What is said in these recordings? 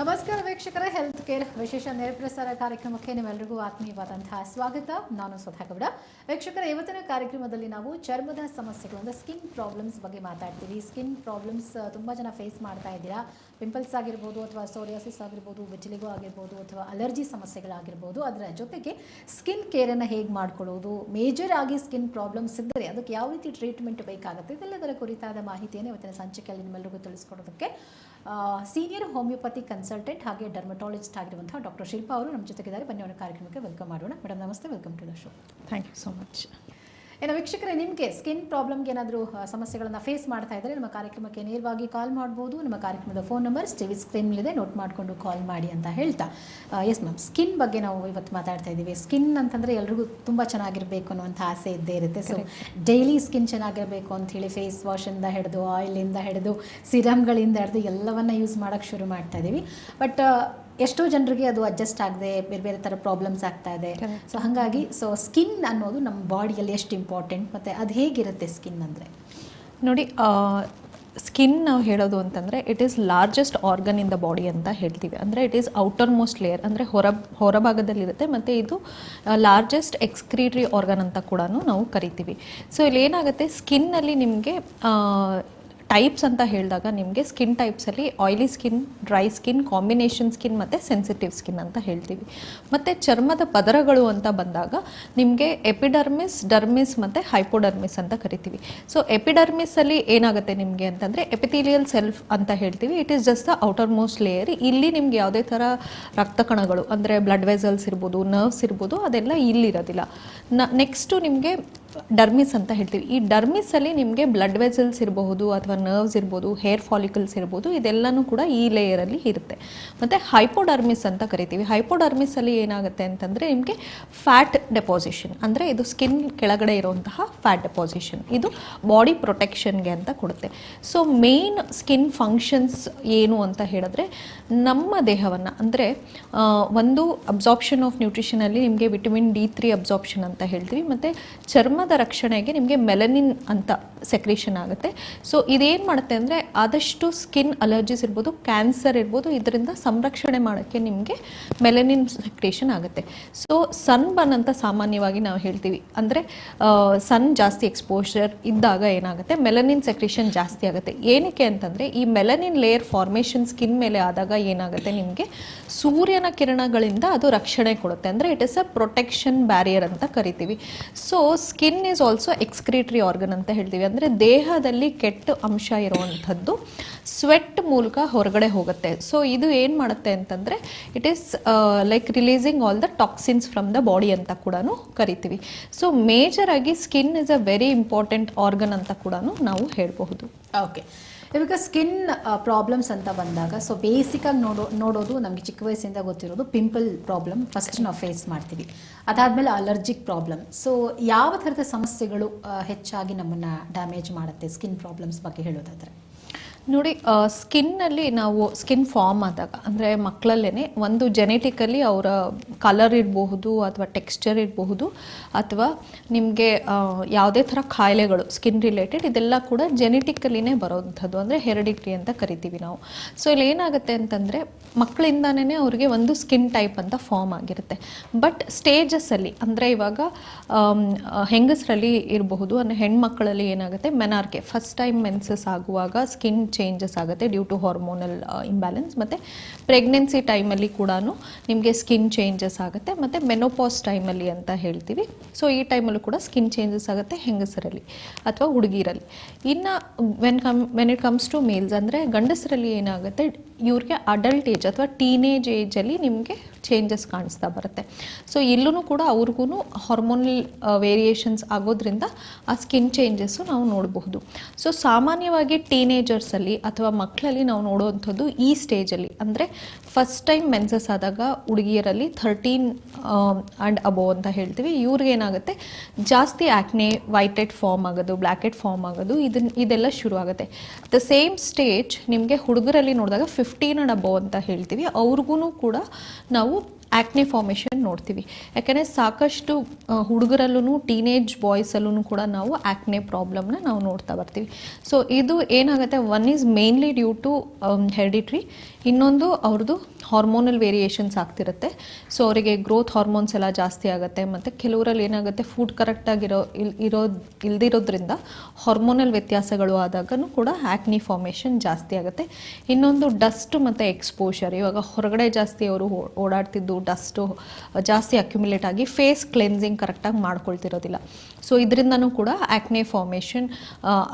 ನಮಸ್ಕಾರ ವೀಕ್ಷಕರ health care ವಿಶೇಷ ನೇರಪ್ರಸಾರ ಕಾರ್ಯಕ್ರಮಕ್ಕೆ ನಿಮ್ಮೆಲ್ಲರಿಗೂ ಆತ್ಮೀಯವಾದಂತಹ ಸ್ವಾಗತ. ನಾನು ಸುಧಾ ಗೌಡ ವೀಕ್ಷಕರ, ಇವತ್ತಿನ ಕಾರ್ಯಕ್ರಮದಲ್ಲಿ ನಾವು ಚರ್ಮದ ಸಮಸ್ಯೆಗಳು, ಅಂದರೆ ಸ್ಕಿನ್ ಪ್ರಾಬ್ಲಮ್ಸ್ ಬಗ್ಗೆ ಮಾತಾಡ್ತೀವಿ. ಸ್ಕಿನ್ ಪ್ರಾಬ್ಲಮ್ಸ್ ತುಂಬ ಜನ ಫೇಸ್ ಮಾಡ್ತಾ ಇದ್ದೀರಾ. ಪಿಂಪಲ್ಸ್ ಆಗಿರ್ಬೋದು, ಅಥವಾ ಸೋರಿಯಾಸಿಸ್ ಆಗಿರ್ಬೋದು ವಿಟಿಲಿಗೋ ಆಗಿರ್ಬೋದು, ಅಥವಾ ಅಲರ್ಜಿ ಸಮಸ್ಯೆಗಳಾಗಿರ್ಬೋದು. ಅದರ ಜೊತೆಗೆ ಸ್ಕಿನ್ ಕೇರನ್ನು ಹೇಗೆ ಮಾಡ್ಕೊಳ್ಳೋದು? ಮೇಜರ್ ಆಗಿ ಸ್ಕಿನ್ ಪ್ರಾಬ್ಲಮ್ಸ್ ಇದ್ದರೆ ಅದಕ್ಕೆ ಯಾವ ರೀತಿ ಟ್ರೀಟ್ಮೆಂಟ್ ಬೇಕಾಗುತ್ತೆ? ಇದೆಲ್ಲದರ ಕುರಿತಾದ ಮಾಹಿತಿಯನ್ನು ಇವತ್ತಿನ ಸಂಚಿಕೆಯಲ್ಲಿ ನಿಮ್ಮೆಲ್ಲರಿಗೂ ತಿಳಿಸ್ಕೊಡೋದಕ್ಕೆ ಸೀನಿಯರ್ ಹೋಮಿಯೋಪತಿ ಕನ್ಸಲ್ಟೆಂಟ್ ಹಾಗೆ ಡರ್ಮಟಾಲಜಿಸ್ಟ್ ಆಗಿರುವಂತಹ ಡಾಕ್ಟರ್ ಶಿಲ್ಪಾ ಅವರು ನಮ್ಮ ಜೊತೆಗಿದ್ದಾರೆ. ಬನ್ನಿ ಅವರ ಕಾರ್ಯಕ್ರಮಕ್ಕೆ ವೆಲ್ಕಮ್ ಮಾಡೋಣ. ಮೇಡಮ್ ನಮಸ್ತೆ. Welcome to the show thank you so much ಇನ್ನು ವೀಕ್ಷಕರೇ ನಿಮಗೆ ಸ್ಕಿನ್ ಪ್ರಾಬ್ಲಮ್ಗೆ ಏನಾದರೂ ಸಮಸ್ಯೆಗಳನ್ನು ಫೇಸ್ ಮಾಡ್ತಾ ಇದ್ದರೆ ನಮ್ಮ ಕಾರ್ಯಕ್ರಮಕ್ಕೆ ನೇರವಾಗಿ ಕಾಲ್ ಮಾಡ್ಬೋದು. ನಮ್ಮ ಕಾರ್ಯಕ್ರಮದ ಫೋನ್ ನಂಬರ್ ಸ್ಕ್ರೀನ್ ಸ್ಕ್ರೀನ್ಲಿದೆ ನೋಟ್ ಮಾಡಿಕೊಂಡು ಕಾಲ್ ಮಾಡಿ ಅಂತ ಹೇಳ್ತಾ ಎಸ್ ಮ್ಯಾಮ್ ಸ್ಕಿನ್ ಬಗ್ಗೆ ನಾವು ಇವತ್ತು ಮಾತಾಡ್ತಾ ಇದ್ದೀವಿ. ಸ್ಕಿನ್ ಅಂತಂದರೆ ಎಲ್ರಿಗೂ ತುಂಬ ಚೆನ್ನಾಗಿರಬೇಕು ಅನ್ನುವಂಥ ಆಸೆ ಇದ್ದೇ ಇರುತ್ತೆ. ಸೊ ಡೈಲಿ ಸ್ಕಿನ್ ಚೆನ್ನಾಗಿರಬೇಕು ಅಂತ ಹೇಳಿ ಫೇಸ್ ವಾಶಿಂದ ಹಿಡಿದು ಆಯಿಲಿಂದ ಹಿಡಿದು ಸಿರಮ್ಗಳಿಂದ ಹಿಡಿದು ಎಲ್ಲವನ್ನ ಯೂಸ್ ಮಾಡೋಕ್ಕೆ ಶುರು ಮಾಡ್ತಾ ಇದ್ದೀವಿ. ಬಟ್ ಎಷ್ಟೋ ಜನರಿಗೆ ಅದು ಅಡ್ಜಸ್ಟ್ ಆಗದೆ ಬೇರೆ ಬೇರೆ ಥರ ಪ್ರಾಬ್ಲಮ್ಸ್ ಆಗ್ತಾ ಇದೆ. ಸೊ ಹಾಗಾಗಿ ಸೊ ಸ್ಕಿನ್ ಅನ್ನೋದು ನಮ್ಮ ಬಾಡಿಯಲ್ಲಿ ಎಷ್ಟು ಇಂಪಾರ್ಟೆಂಟ್ ಮತ್ತು ಅದು ಹೇಗಿರುತ್ತೆ ಸ್ಕಿನ್ ಅಂದರೆ? ನೋಡಿ ಸ್ಕಿನ್ ನಾವು ಹೇಳೋದು ಅಂತಂದರೆ it is largest organ in the body ಅಂತ ಹೇಳ್ತೀವಿ. ಅಂದರೆ it is outermost layer ಅಂದರೆ ಹೊರ ಹೊರಭಾಗದಲ್ಲಿರುತ್ತೆ ಮತ್ತು ಇದು ಲಾರ್ಜೆಸ್ಟ್ ಎಕ್ಸ್ಕ್ರೀಟ್ರಿ ಆರ್ಗನ್ ಅಂತ ಕೂಡ ನಾವು ಕರಿತೀವಿ. ಸೊ ಇಲ್ಲಿ ಏನಾಗುತ್ತೆ ಸ್ಕಿನ್ನಲ್ಲಿ ನಿಮಗೆ ಟೈಪ್ಸ್ ಅಂತ ಹೇಳಿದಾಗ ನಿಮಗೆ skin ಟೈಪ್ಸಲ್ಲಿ oily skin dry skin combination skin ಮತ್ತು ಸೆನ್ಸಿಟಿವ್ ಸ್ಕಿನ್ ಅಂತ ಹೇಳ್ತೀವಿ. ಮತ್ತು ಚರ್ಮದ ಪದರಗಳು ಅಂತ ಬಂದಾಗ ನಿಮಗೆ ಎಪಿಡರ್ಮಿಸ್ ಡರ್ಮಿಸ್ ಮತ್ತು ಹೈಪೋಡರ್ಮಿಸ್ ಅಂತ ಕರಿತೀವಿ. ಸೊ ಎಪಿಡರ್ಮಿಸಲ್ಲಿ ಏನಾಗುತ್ತೆ ನಿಮಗೆ ಅಂತಂದರೆ ಎಪಿಥೀಲಿಯಲ್ ಸೆಲ್ಫ್ ಅಂತ ಹೇಳ್ತೀವಿ. It is just the outermost layer ಇಲ್ಲಿ ನಿಮ್ಗೆ ಯಾವುದೇ ಥರ ರಕ್ತ ಕಣಗಳು ಅಂದರೆ ಬ್ಲಡ್ ವೆಸಲ್ಸ್ ಇರ್ಬೋದು ನರ್ವ್ಸ್ ಇರ್ಬೋದು ಅದೆಲ್ಲ ಇಲ್ಲಿರೋದಿಲ್ಲ. ನ ನೆಕ್ಸ್ಟು ನಿಮಗೆ ಡರ್ಮಿಸ್ ಅಂತ ಹೇಳ್ತೀವಿ. ಈ ಡರ್ಮಿಸಲ್ಲಿ ನಿಮಗೆ ಬ್ಲಡ್ ವೆಸಲ್ಸ್ ಇರಬಹುದು ಅಥವಾ ನರ್ವ್ಸ್ ಇರ್ಬೋದು ಹೇರ್ ಫಾಲಿಕಲ್ಸ್ ಇರ್ಬೋದು, ಇದೆಲ್ಲನೂ ಕೂಡ ಈ ಲೇಯರಲ್ಲಿ ಇರುತ್ತೆ. ಮತ್ತು ಹೈಪೋಡರ್ಮಿಸ್ ಅಂತ ಕರಿತೀವಿ. ಹೈಪೋಡರ್ಮಿಸಲ್ಲಿ ಏನಾಗುತ್ತೆ ಅಂತಂದರೆ ನಿಮಗೆ ಫ್ಯಾಟ್ ಡೆಪಾಸಿಷನ್ ಅಂದರೆ ಇದು ಸ್ಕಿನ್ ಕೆಳಗಡೆ ಇರುವಂತಹ ಫ್ಯಾಟ್ ಡೆಪಾಸಿಷನ್ ಇದು ಬಾಡಿ ಪ್ರೊಟೆಕ್ಷನ್ಗೆ ಅಂತ ಕೊಡುತ್ತೆ. ಸೊ ಮೇನ್ ಸ್ಕಿನ್ ಫಂಕ್ಷನ್ಸ್ ಏನು ಅಂತ ಹೇಳಿದ್ರೆ, ನಮ್ಮ ದೇಹವನ್ನು, ಅಂದರೆ ಒಂದು ಅಬ್ಸಾರ್ಪ್ಷನ್ ಆಫ್ ನ್ಯೂಟ್ರಿಷನಲ್ಲಿ ನಿಮಗೆ ವಿಟಮಿನ್ ಡಿ ತ್ರೀ ಅಬ್ಸಾರ್ಪ್ಷನ್ ಅಂತ ಹೇಳ್ತೀವಿ. ಮತ್ತು ಚರ್ಮದ ರಕ್ಷಣೆಗೆ ನಿಮಗೆ ಮೆಲನಿನ್ ಅಂತ ಸೆಕ್ರೇಷನ್ ಆಗುತ್ತೆ. ಸೊ ಇದೇನು ಮಾಡುತ್ತೆ ಅಂದರೆ ಆದಷ್ಟು ಸ್ಕಿನ್ ಅಲರ್ಜೀಸ್ ಇರ್ಬೋದು ಕ್ಯಾನ್ಸರ್ ಇರ್ಬೋದು, ಇದರಿಂದ ಸಂರಕ್ಷಣೆ ಮಾಡೋಕ್ಕೆ ನಿಮಗೆ ಮೆಲನಿನ್ ಸೆಕ್ರೇಷನ್ ಆಗುತ್ತೆ. ಸೊ ಸನ್ ಬನ್ ಅಂತ ಸಾಮಾನ್ಯವಾಗಿ ನಾವು ಹೇಳ್ತೀವಿ. ಅಂದರೆ ಸನ್ ಜಾಸ್ತಿ ಎಕ್ಸ್ಪೋಷರ್ ಇದ್ದಾಗ ಏನಾಗುತ್ತೆ? ಮೆಲನಿನ್ ಸೆಕ್ರೇಷನ್ ಜಾಸ್ತಿ ಆಗುತ್ತೆ. ಏನಕ್ಕೆ ಅಂತಂದರೆ, ಈ ಮೆಲನಿನ್ ಲೇಯರ್ ಫಾರ್ಮೇಷನ್ ಸ್ಕಿನ್ ಮೇಲೆ ಆದಾಗ ಏನಾಗುತ್ತೆ ನಿಮಗೆ? ಸೂರ್ಯನ ಕಿರಣಗಳಿಂದ ಅದು ರಕ್ಷಣೆ ಕೊಡುತ್ತೆ. ಅಂದರೆ it is a protection barrier ಅಂತ ಕರಿತೀವಿ. So skin is also excretory organ ಅಂತ ಹೇಳ್ತೀವಿ. ಅಂದರೆ ದೇಹದಲ್ಲಿ ಕೆಟ್ಟ ಅಂಶ ಇರುವಂಥದ್ದು. ಸ್ವೆಟ್ ಮೂಲಕ ಹೊರಗಡೆ ಹೋಗುತ್ತೆ. ಸೊ ಇದು ಏನು ಮಾಡುತ್ತೆ ಅಂತಂದರೆ it is like releasing all the toxins from the body ಅಂತ ಕೂಡ ಕರಿತೀವಿ. ಸೊ ಮೇಜರ್ ಆಗಿ skin is a very important organ ಅಂತ ಕೂಡ ನಾವು ಹೇಳಬಹುದು. ಓಕೆ ಇವಾಗ ಸ್ಕಿನ್ ಪ್ರಾಬ್ಲಮ್ಸ್ ಅಂತ ಬಂದಾಗ ಸೊ ಬೇಸಿಕಾಗಿ ನೋಡೋ, ನೋಡೋದು ನಮಗೆ ಚಿಕ್ಕ ವಯಸ್ಸಿಂದ ಗೊತ್ತಿರೋದು ಪಿಂಪಲ್ ಪ್ರಾಬ್ಲಮ್ ಫಸ್ಟ್ ನಾವು ಫೇಸ್ ಮಾಡ್ತೀವಿ. ಅದಾದಮೇಲೆ ಅಲರ್ಜಿಕ್ ಪ್ರಾಬ್ಲಮ್ ಸೊ ಯಾವ ಥರದ ಸಮಸ್ಯೆಗಳು ಹೆಚ್ಚಾಗಿ ನಮ್ಮನ್ನು ಡ್ಯಾಮೇಜ್ ಮಾಡುತ್ತೆ ಸ್ಕಿನ್ ಪ್ರಾಬ್ಲಮ್ಸ್ ಬಗ್ಗೆ ಹೇಳೋದಾದರೆ? ನೋಡಿ ಸ್ಕಿನ್ನಲ್ಲಿ ನಾವು ಸ್ಕಿನ್ ಫಾರ್ಮ್ ಆದಾಗ, ಅಂದರೆ ಮಕ್ಕಳಲ್ಲೇ ಒಂದು ಜೆನೆಟಿಕಲಿ ಅವರ ಕಲರ್ ಇರಬಹುದು ಅಥವಾ ಟೆಕ್ಸ್ಚರ್ ಇರಬಹುದು, ಅಥವಾ ನಿಮಗೆ ಯಾವುದೇ ಥರ ಕಾಯಿಲೆಗಳು ಸ್ಕಿನ್ ರಿಲೇಟೆಡ್, ಇದೆಲ್ಲ ಕೂಡ ಜೆನೆಟಿಕಲಿನೇ ಬರೋವಂಥದ್ದು ಅಂದರೆ ಹೆರಿಡಿಟ್ರಿ ಅಂತ ಕರಿತೀವಿ ನಾವು. ಸೊ, ಇಲ್ಲಿ ಏನಾಗುತ್ತೆ ಅಂತಂದರೆ ಮಕ್ಕಳಿಂದನೇ ಅವ್ರಿಗೆ ಒಂದು ಸ್ಕಿನ್ ಟೈಪ್ ಅಂತ ಫಾರ್ಮ್ ಆಗಿರುತ್ತೆ. ಬಟ್ ಸ್ಟೇಜಸ್ಸಲ್ಲಿ, ಅಂದರೆ ಇವಾಗ ಹೆಂಗಸರಲ್ಲಿ ಇರಬಹುದು, ಅಂದರೆ ಹೆಣ್ಮಕ್ಕಳಲ್ಲಿ ಏನಾಗುತ್ತೆ, ಮೆನಾರ್ಕೆ, ಫಸ್ಟ್ ಟೈಮ್ ಮೆನ್ಸಸ್ ಆಗುವಾಗ ಸ್ಕಿನ್ ಚೇಂಜಸ್ ಆಗುತ್ತೆ ಡ್ಯೂ ಟು ಹಾರ್ಮೋನಲ್ ಇಂಬ್ಯಾಲೆನ್ಸ್ ಮತ್ತು ಪ್ರೆಗ್ನೆನ್ಸಿ ಟೈಮಲ್ಲಿ ಕೂಡ ನಿಮಗೆ ಸ್ಕಿನ್ ಚೇಂಜಸ್ ಆಗುತ್ತೆ. ಮತ್ತು ಮೆನೋಪಾಸ್ ಟೈಮಲ್ಲಿ ಅಂತ ಹೇಳ್ತೀವಿ. ಸೊ ಈ ಟೈಮಲ್ಲೂ ಕೂಡ ಸ್ಕಿನ್ ಚೇಂಜಸ್ ಆಗುತ್ತೆ ಹೆಂಗಸರಲ್ಲಿ ಅಥವಾ ಹುಡುಗಿರಲ್ಲಿ. ಇನ್ನು when come when it comes to males ಅಂದರೆ ಗಂಡಸರಲ್ಲಿ ಏನಾಗುತ್ತೆ ಇವ್ರಿಗೆ ಅಡಲ್ಟ್ ಏಜ್ ಅಥವಾ ಟೀನೇಜ್ ಏಜಲ್ಲಿ ನಿಮಗೆ ಚೇಂಜಸ್ ಕಾಣಿಸ್ತಾ ಬರುತ್ತೆ. ಸೊ ಇಲ್ಲೂ ಕೂಡ ಅವ್ರಿಗೂ ಹಾರ್ಮೋನಲ್ ವೇರಿಯೇಷನ್ಸ್ ಆಗೋದ್ರಿಂದ ಆ ಸ್ಕಿನ್ ಚೇಂಜಸ್ಸು ನಾವು ನೋಡಬಹುದು. ಸೊ ಸಾಮಾನ್ಯವಾಗಿ ಟೀನೇಜರ್ಸಲ್ಲಿ ಅಥವಾ ಮಕ್ಕಳಲ್ಲಿ ನಾವು ನೋಡುವಂಥದ್ದು ಈ ಸ್ಟೇಜಲ್ಲಿ ಅಂದರೆ ಫಸ್ಟ್ ಟೈಮ್ ಮೆನ್ಸಸ್ ಆದಾಗ ಹುಡುಗಿಯರಲ್ಲಿ ಥರ್ಟೀನ್ ಆ್ಯಂಡ್ ಅಬೋವ್ ಅಂತ ಹೇಳ್ತೀವಿ. ಇವ್ರಿಗೇನಾಗುತ್ತೆ ಜಾಸ್ತಿ ಆ್ಯಕ್ನೆ ವೈಟೆಡ್ ಫಾರ್ಮ್ ಆಗೋದು ಬ್ಲ್ಯಾಕೆಡ್ ಫಾರ್ಮ್ ಆಗೋದು ಇದನ್ನ ಇದೆಲ್ಲ ಶುರು ಆಗುತ್ತೆ ದ ಸೇಮ್ ಸ್ಟೇಜ್ ನಿಮಗೆ ಹುಡುಗರಲ್ಲಿ ನೋಡಿದಾಗ ಫಿಫ್ಟೀನ್ ಆ್ಯಂಡ್ ಅಬೋ ಅಂತ ಹೇಳ್ತೀವಿ. ಅವ್ರಿಗೂ ಕೂಡ ನಾವು ಆ್ಯಕ್ನೆ ಫಾರ್ಮೇಷನ್ ನೋಡ್ತೀವಿ. ಯಾಕೆಂದರೆ ಸಾಕಷ್ಟು ಹುಡುಗರಲ್ಲೂ ಟೀನೇಜ್ ಬಾಯ್ಸಲ್ಲೂ ಕೂಡ ನಾವು ಆ್ಯಕ್ನೆ ಪ್ರಾಬ್ಲಮ್ನ ನಾವು ನೋಡ್ತಾ ಬರ್ತೀವಿ. ಸೊ ಇದು ಏನಾಗುತ್ತೆ one is mainly due to heredity ಇನ್ನೊಂದು ಅವ್ರದ್ದು ಹಾರ್ಮೋನಲ್ ವೇರಿಯೇಷನ್ಸ್ ಆಗ್ತಿರುತ್ತೆ. ಸೊ ಅವರಿಗೆ ಗ್ರೋತ್ ಹಾರ್ಮೋನ್ಸ್ ಎಲ್ಲ ಜಾಸ್ತಿ ಆಗುತ್ತೆ. ಮತ್ತು ಕೆಲವರಲ್ಲಿ ಏನಾಗುತ್ತೆ ಫುಡ್ ಕರೆಕ್ಟಾಗಿರೋ ಇಲ್, ಇರೋ, ಇಲ್ದಿರೋದ್ರಿಂದ ಹಾರ್ಮೋನಲ್ ವ್ಯತ್ಯಾಸಗಳು ಆದಾಗೂ ಕೂಡ ಆ್ಯಕ್ನಿ ಫಾರ್ಮೇಷನ್ ಜಾಸ್ತಿ ಆಗುತ್ತೆ. ಇನ್ನೊಂದು ಡಸ್ಟ್ ಮತ್ತು ಎಕ್ಸ್ಪೋಷರ್ ಇವಾಗ ಹೊರಗಡೆ ಜಾಸ್ತಿ ಅವರು ಓಡಾಡ್ತಿದ್ದು ಡಸ್ಟು ಜಾಸ್ತಿ ಅಕ್ಯುಮುಲೇಟ್ ಆಗಿ ಫೇಸ್ ಕ್ಲೆನ್ಸಿಂಗ್ ಕರೆಕ್ಟಾಗಿ ಮಾಡ್ಕೊಳ್ತಿರೋದಿಲ್ಲ. ಸೊ ಇದರಿಂದನೂ ಕೂಡ ಆ್ಯಕ್ನೆ ಫಾರ್ಮೇಷನ್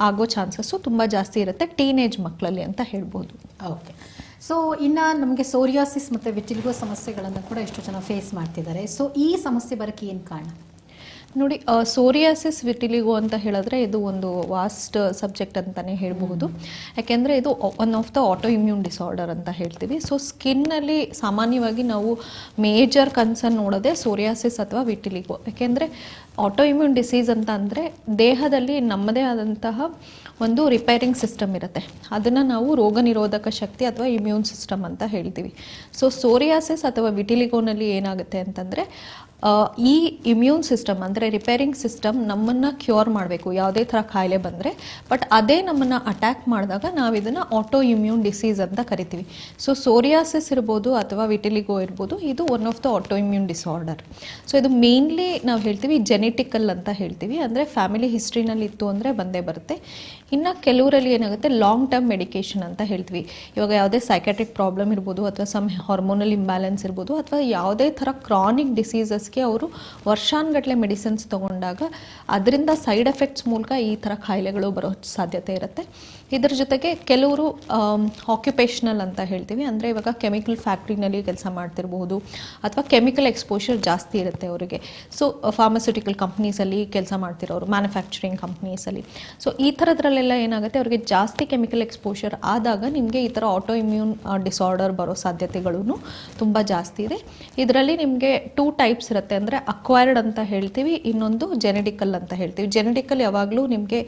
ಆಗೋ ಚಾನ್ಸಸ್ಸು ತುಂಬ ಜಾಸ್ತಿ ಇರುತ್ತೆ ಟೀನೇಜ್ ಮಕ್ಕಳಲ್ಲಿ ಅಂತ ಹೇಳ್ಬೋದು. ಓಕೆ ಸೊ ಇನ್ನು ನಮಗೆ ಸೋರಿಯಾಸಿಸ್ ಮತ್ತು ವಿಟಿಲ್ಗೋ ಸಮಸ್ಯೆಗಳನ್ನು ಕೂಡ ಎಷ್ಟು ಜನ ಫೇಸ್ ಮಾಡ್ತಿದ್ದಾರೆ. ಸೊ ಈ ಸಮಸ್ಯೆ ಬರೋಕ್ಕೆ ಏನು ಕಾರಣ? ನೋಡಿ ಸೋರಿಯಾಸಿಸ್ ವಿಟಿಲಿಗೋ ಅಂತ ಹೇಳಿದ್ರೆ ಇದು ಒಂದು ವಾಸ್ಟ್ ಸಬ್ಜೆಕ್ಟ್ ಅಂತಲೇ ಹೇಳಬಹುದು. ಯಾಕೆಂದರೆ ಇದು one of the autoimmune disorder ಅಂತ ಹೇಳ್ತೀವಿ. ಸೊ ಸ್ಕಿನ್ನಲ್ಲಿ ಸಾಮಾನ್ಯವಾಗಿ ನಾವು ಮೇಜರ್ ಕನ್ಸರ್ನ್ ನೋಡೋದೇ ಸೋರಿಯಾಸಿಸ್ ಅಥವಾ ವಿಟಿಲಿಗೋ ಯಾಕೆಂದರೆ ಆಟೋ ಇಮ್ಯೂನ್ ಡಿಸೀಸ್ ಅಂತ ಅಂದರೆ ದೇಹದಲ್ಲಿ ನಮ್ಮದೇ ಆದಂತಹ ಒಂದು ರಿಪೇರಿಂಗ್ ಸಿಸ್ಟಮ್ ಇರುತ್ತೆ. ಅದನ್ನು ನಾವು ರೋಗ ನಿರೋಧಕ ಶಕ್ತಿ ಅಥವಾ ಇಮ್ಯೂನ್ ಸಿಸ್ಟಮ್ ಅಂತ ಹೇಳ್ತೀವಿ. ಸೊ ಸೋರಿಯಾಸಿಸ್ ಅಥವಾ ವಿಟಿಲಿಗೋನಲ್ಲಿ ಏನಾಗುತ್ತೆ ಅಂತಂದರೆ ಈ ಇಮ್ಯೂನ್ ಸಿಸ್ಟಮ್ ಅಂದರೆ ರಿಪೇರಿಂಗ್ ಸಿಸ್ಟಮ್ ನಮ್ಮನ್ನು ಕ್ಯೂರ್ ಮಾಡಬೇಕು. ಯಾವುದೇ ಥರ ಕಾಯಿಲೆ ಬಂದರೆ. ಬಟ್ ಅದೇ ನಮ್ಮನ್ನು ಅಟ್ಯಾಕ್ ಮಾಡಿದಾಗ ನಾವು ಇದನ್ನು ಆಟೋ ಇಮ್ಯೂನ್ ಡಿಸೀಸ್ ಅಂತ ಕರಿತೀವಿ. ಸೊ ಸೋರಿಯಾಸಿಸ್ ಇರ್ಬೋದು ಅಥವಾ ವಿಟಿಲಿಗೋ ಇರ್ಬೋದು, ಇದು one of the autoimmune disorder so ಇದು ಮೇನ್ಲಿ ನಾವು ಹೇಳ್ತೀವಿ ಜೆನೆಟಿಕಲ್ ಅಂತ ಹೇಳ್ತೀವಿ. ಅಂದರೆ ಫ್ಯಾಮಿಲಿ ಹಿಸ್ಟ್ರಿನಲ್ಲಿ ಇತ್ತು ಅಂದರೆ ಬಂದೇ ಬರುತ್ತೆ. ಇನ್ನು ಕೆಲವರಲ್ಲಿ ಏನಾಗುತ್ತೆ? ಲಾಂಗ್ ಟರ್ಮ್ ಮೆಡಿಕೇಷನ್ ಅಂತ ಹೇಳ್ತೀವಿ. ಇವಾಗ ಯಾವುದೇ ಸೈಕ್ಯಾಟ್ರಿಕ್ ಪ್ರಾಬ್ಲಮ್ ಇರ್ಬೋದು ಅಥವಾ ಸಮ್ ಹಾರ್ಮೋನಲ್ ಇಂಬ್ಯಾಲೆನ್ಸ್ ಇರ್ಬೋದು ಅಥವಾ ಯಾವುದೇ ಥರ ಕ್ರಾನಿಕ್ ಡಿಸೀಸಸ್ಗೆ ಅವರು ವರ್ಷಾನುಗಟ್ಟಲೆ ಮೆಡಿಸಿನ್ಸ್ ತೊಗೊಂಡಾಗ ಅದರಿಂದ ಸೈಡ್ ಎಫೆಕ್ಟ್ಸ್ ಮೂಲಕ ಈ ಥರ ಕಾಯಿಲೆಗಳು ಬರೋ ಸಾಧ್ಯತೆ ಇರುತ್ತೆ. ಇದ್ರ ಜೊತೆಗೆ ಕೆಲವರು ಆಕ್ಯುಪೇಷನಲ್ ಅಂತ ಹೇಳ್ತೀವಿ. ಅಂದರೆ ಇವಾಗ ಕೆಮಿಕಲ್ ಫ್ಯಾಕ್ಟ್ರಿನಲ್ಲಿ ಕೆಲಸ ಮಾಡ್ತಿರ್ಬೋದು ಅಥವಾ ಕೆಮಿಕಲ್ ಎಕ್ಸ್ಪೋಷರ್ ಜಾಸ್ತಿ ಇರುತ್ತೆ ಅವರಿಗೆ. ಸೊ ಫಾರ್ಮಸ್ಯೂಟಿಕಲ್ ಕಂಪ್ನೀಸಲ್ಲಿ ಕೆಲಸ ಮಾಡ್ತಿರೋರು ಮ್ಯಾನುಫ್ಯಾಕ್ಚರಿಂಗ್ ಕಂಪ್ನೀಸಲ್ಲಿ ಸೊ ಈ ಥರದ್ರಲ್ಲೆಲ್ಲ ಏನಾಗುತ್ತೆ? ಅವರಿಗೆ ಜಾಸ್ತಿ ಕೆಮಿಕಲ್ ಎಕ್ಸ್ಪೋಷರ್ ಆದಾಗ ನಿಮಗೆ ಈ ಥರ ಆಟೋ ಇಮ್ಯೂನ್ ಡಿಸಾರ್ಡರ್ ಬರೋ ಸಾಧ್ಯತೆಗಳೂ ತುಂಬ ಜಾಸ್ತಿ ಇದೆ. ಇದರಲ್ಲಿ ನಿಮಗೆ ಟೂ ಟೈಪ್ಸ್ ಇರುತ್ತೆ. ಅಂದರೆ ಅಕ್ವೈರ್ಡ್ ಅಂತ ಹೇಳ್ತೀವಿ, ಇನ್ನೊಂದು ಜೆನೆಟಿಕಲ್ ಅಂತ ಹೇಳ್ತೀವಿ. ಜೆನೆಟಿಕಲ್ ಯಾವಾಗಲೂ ನಿಮಗೆ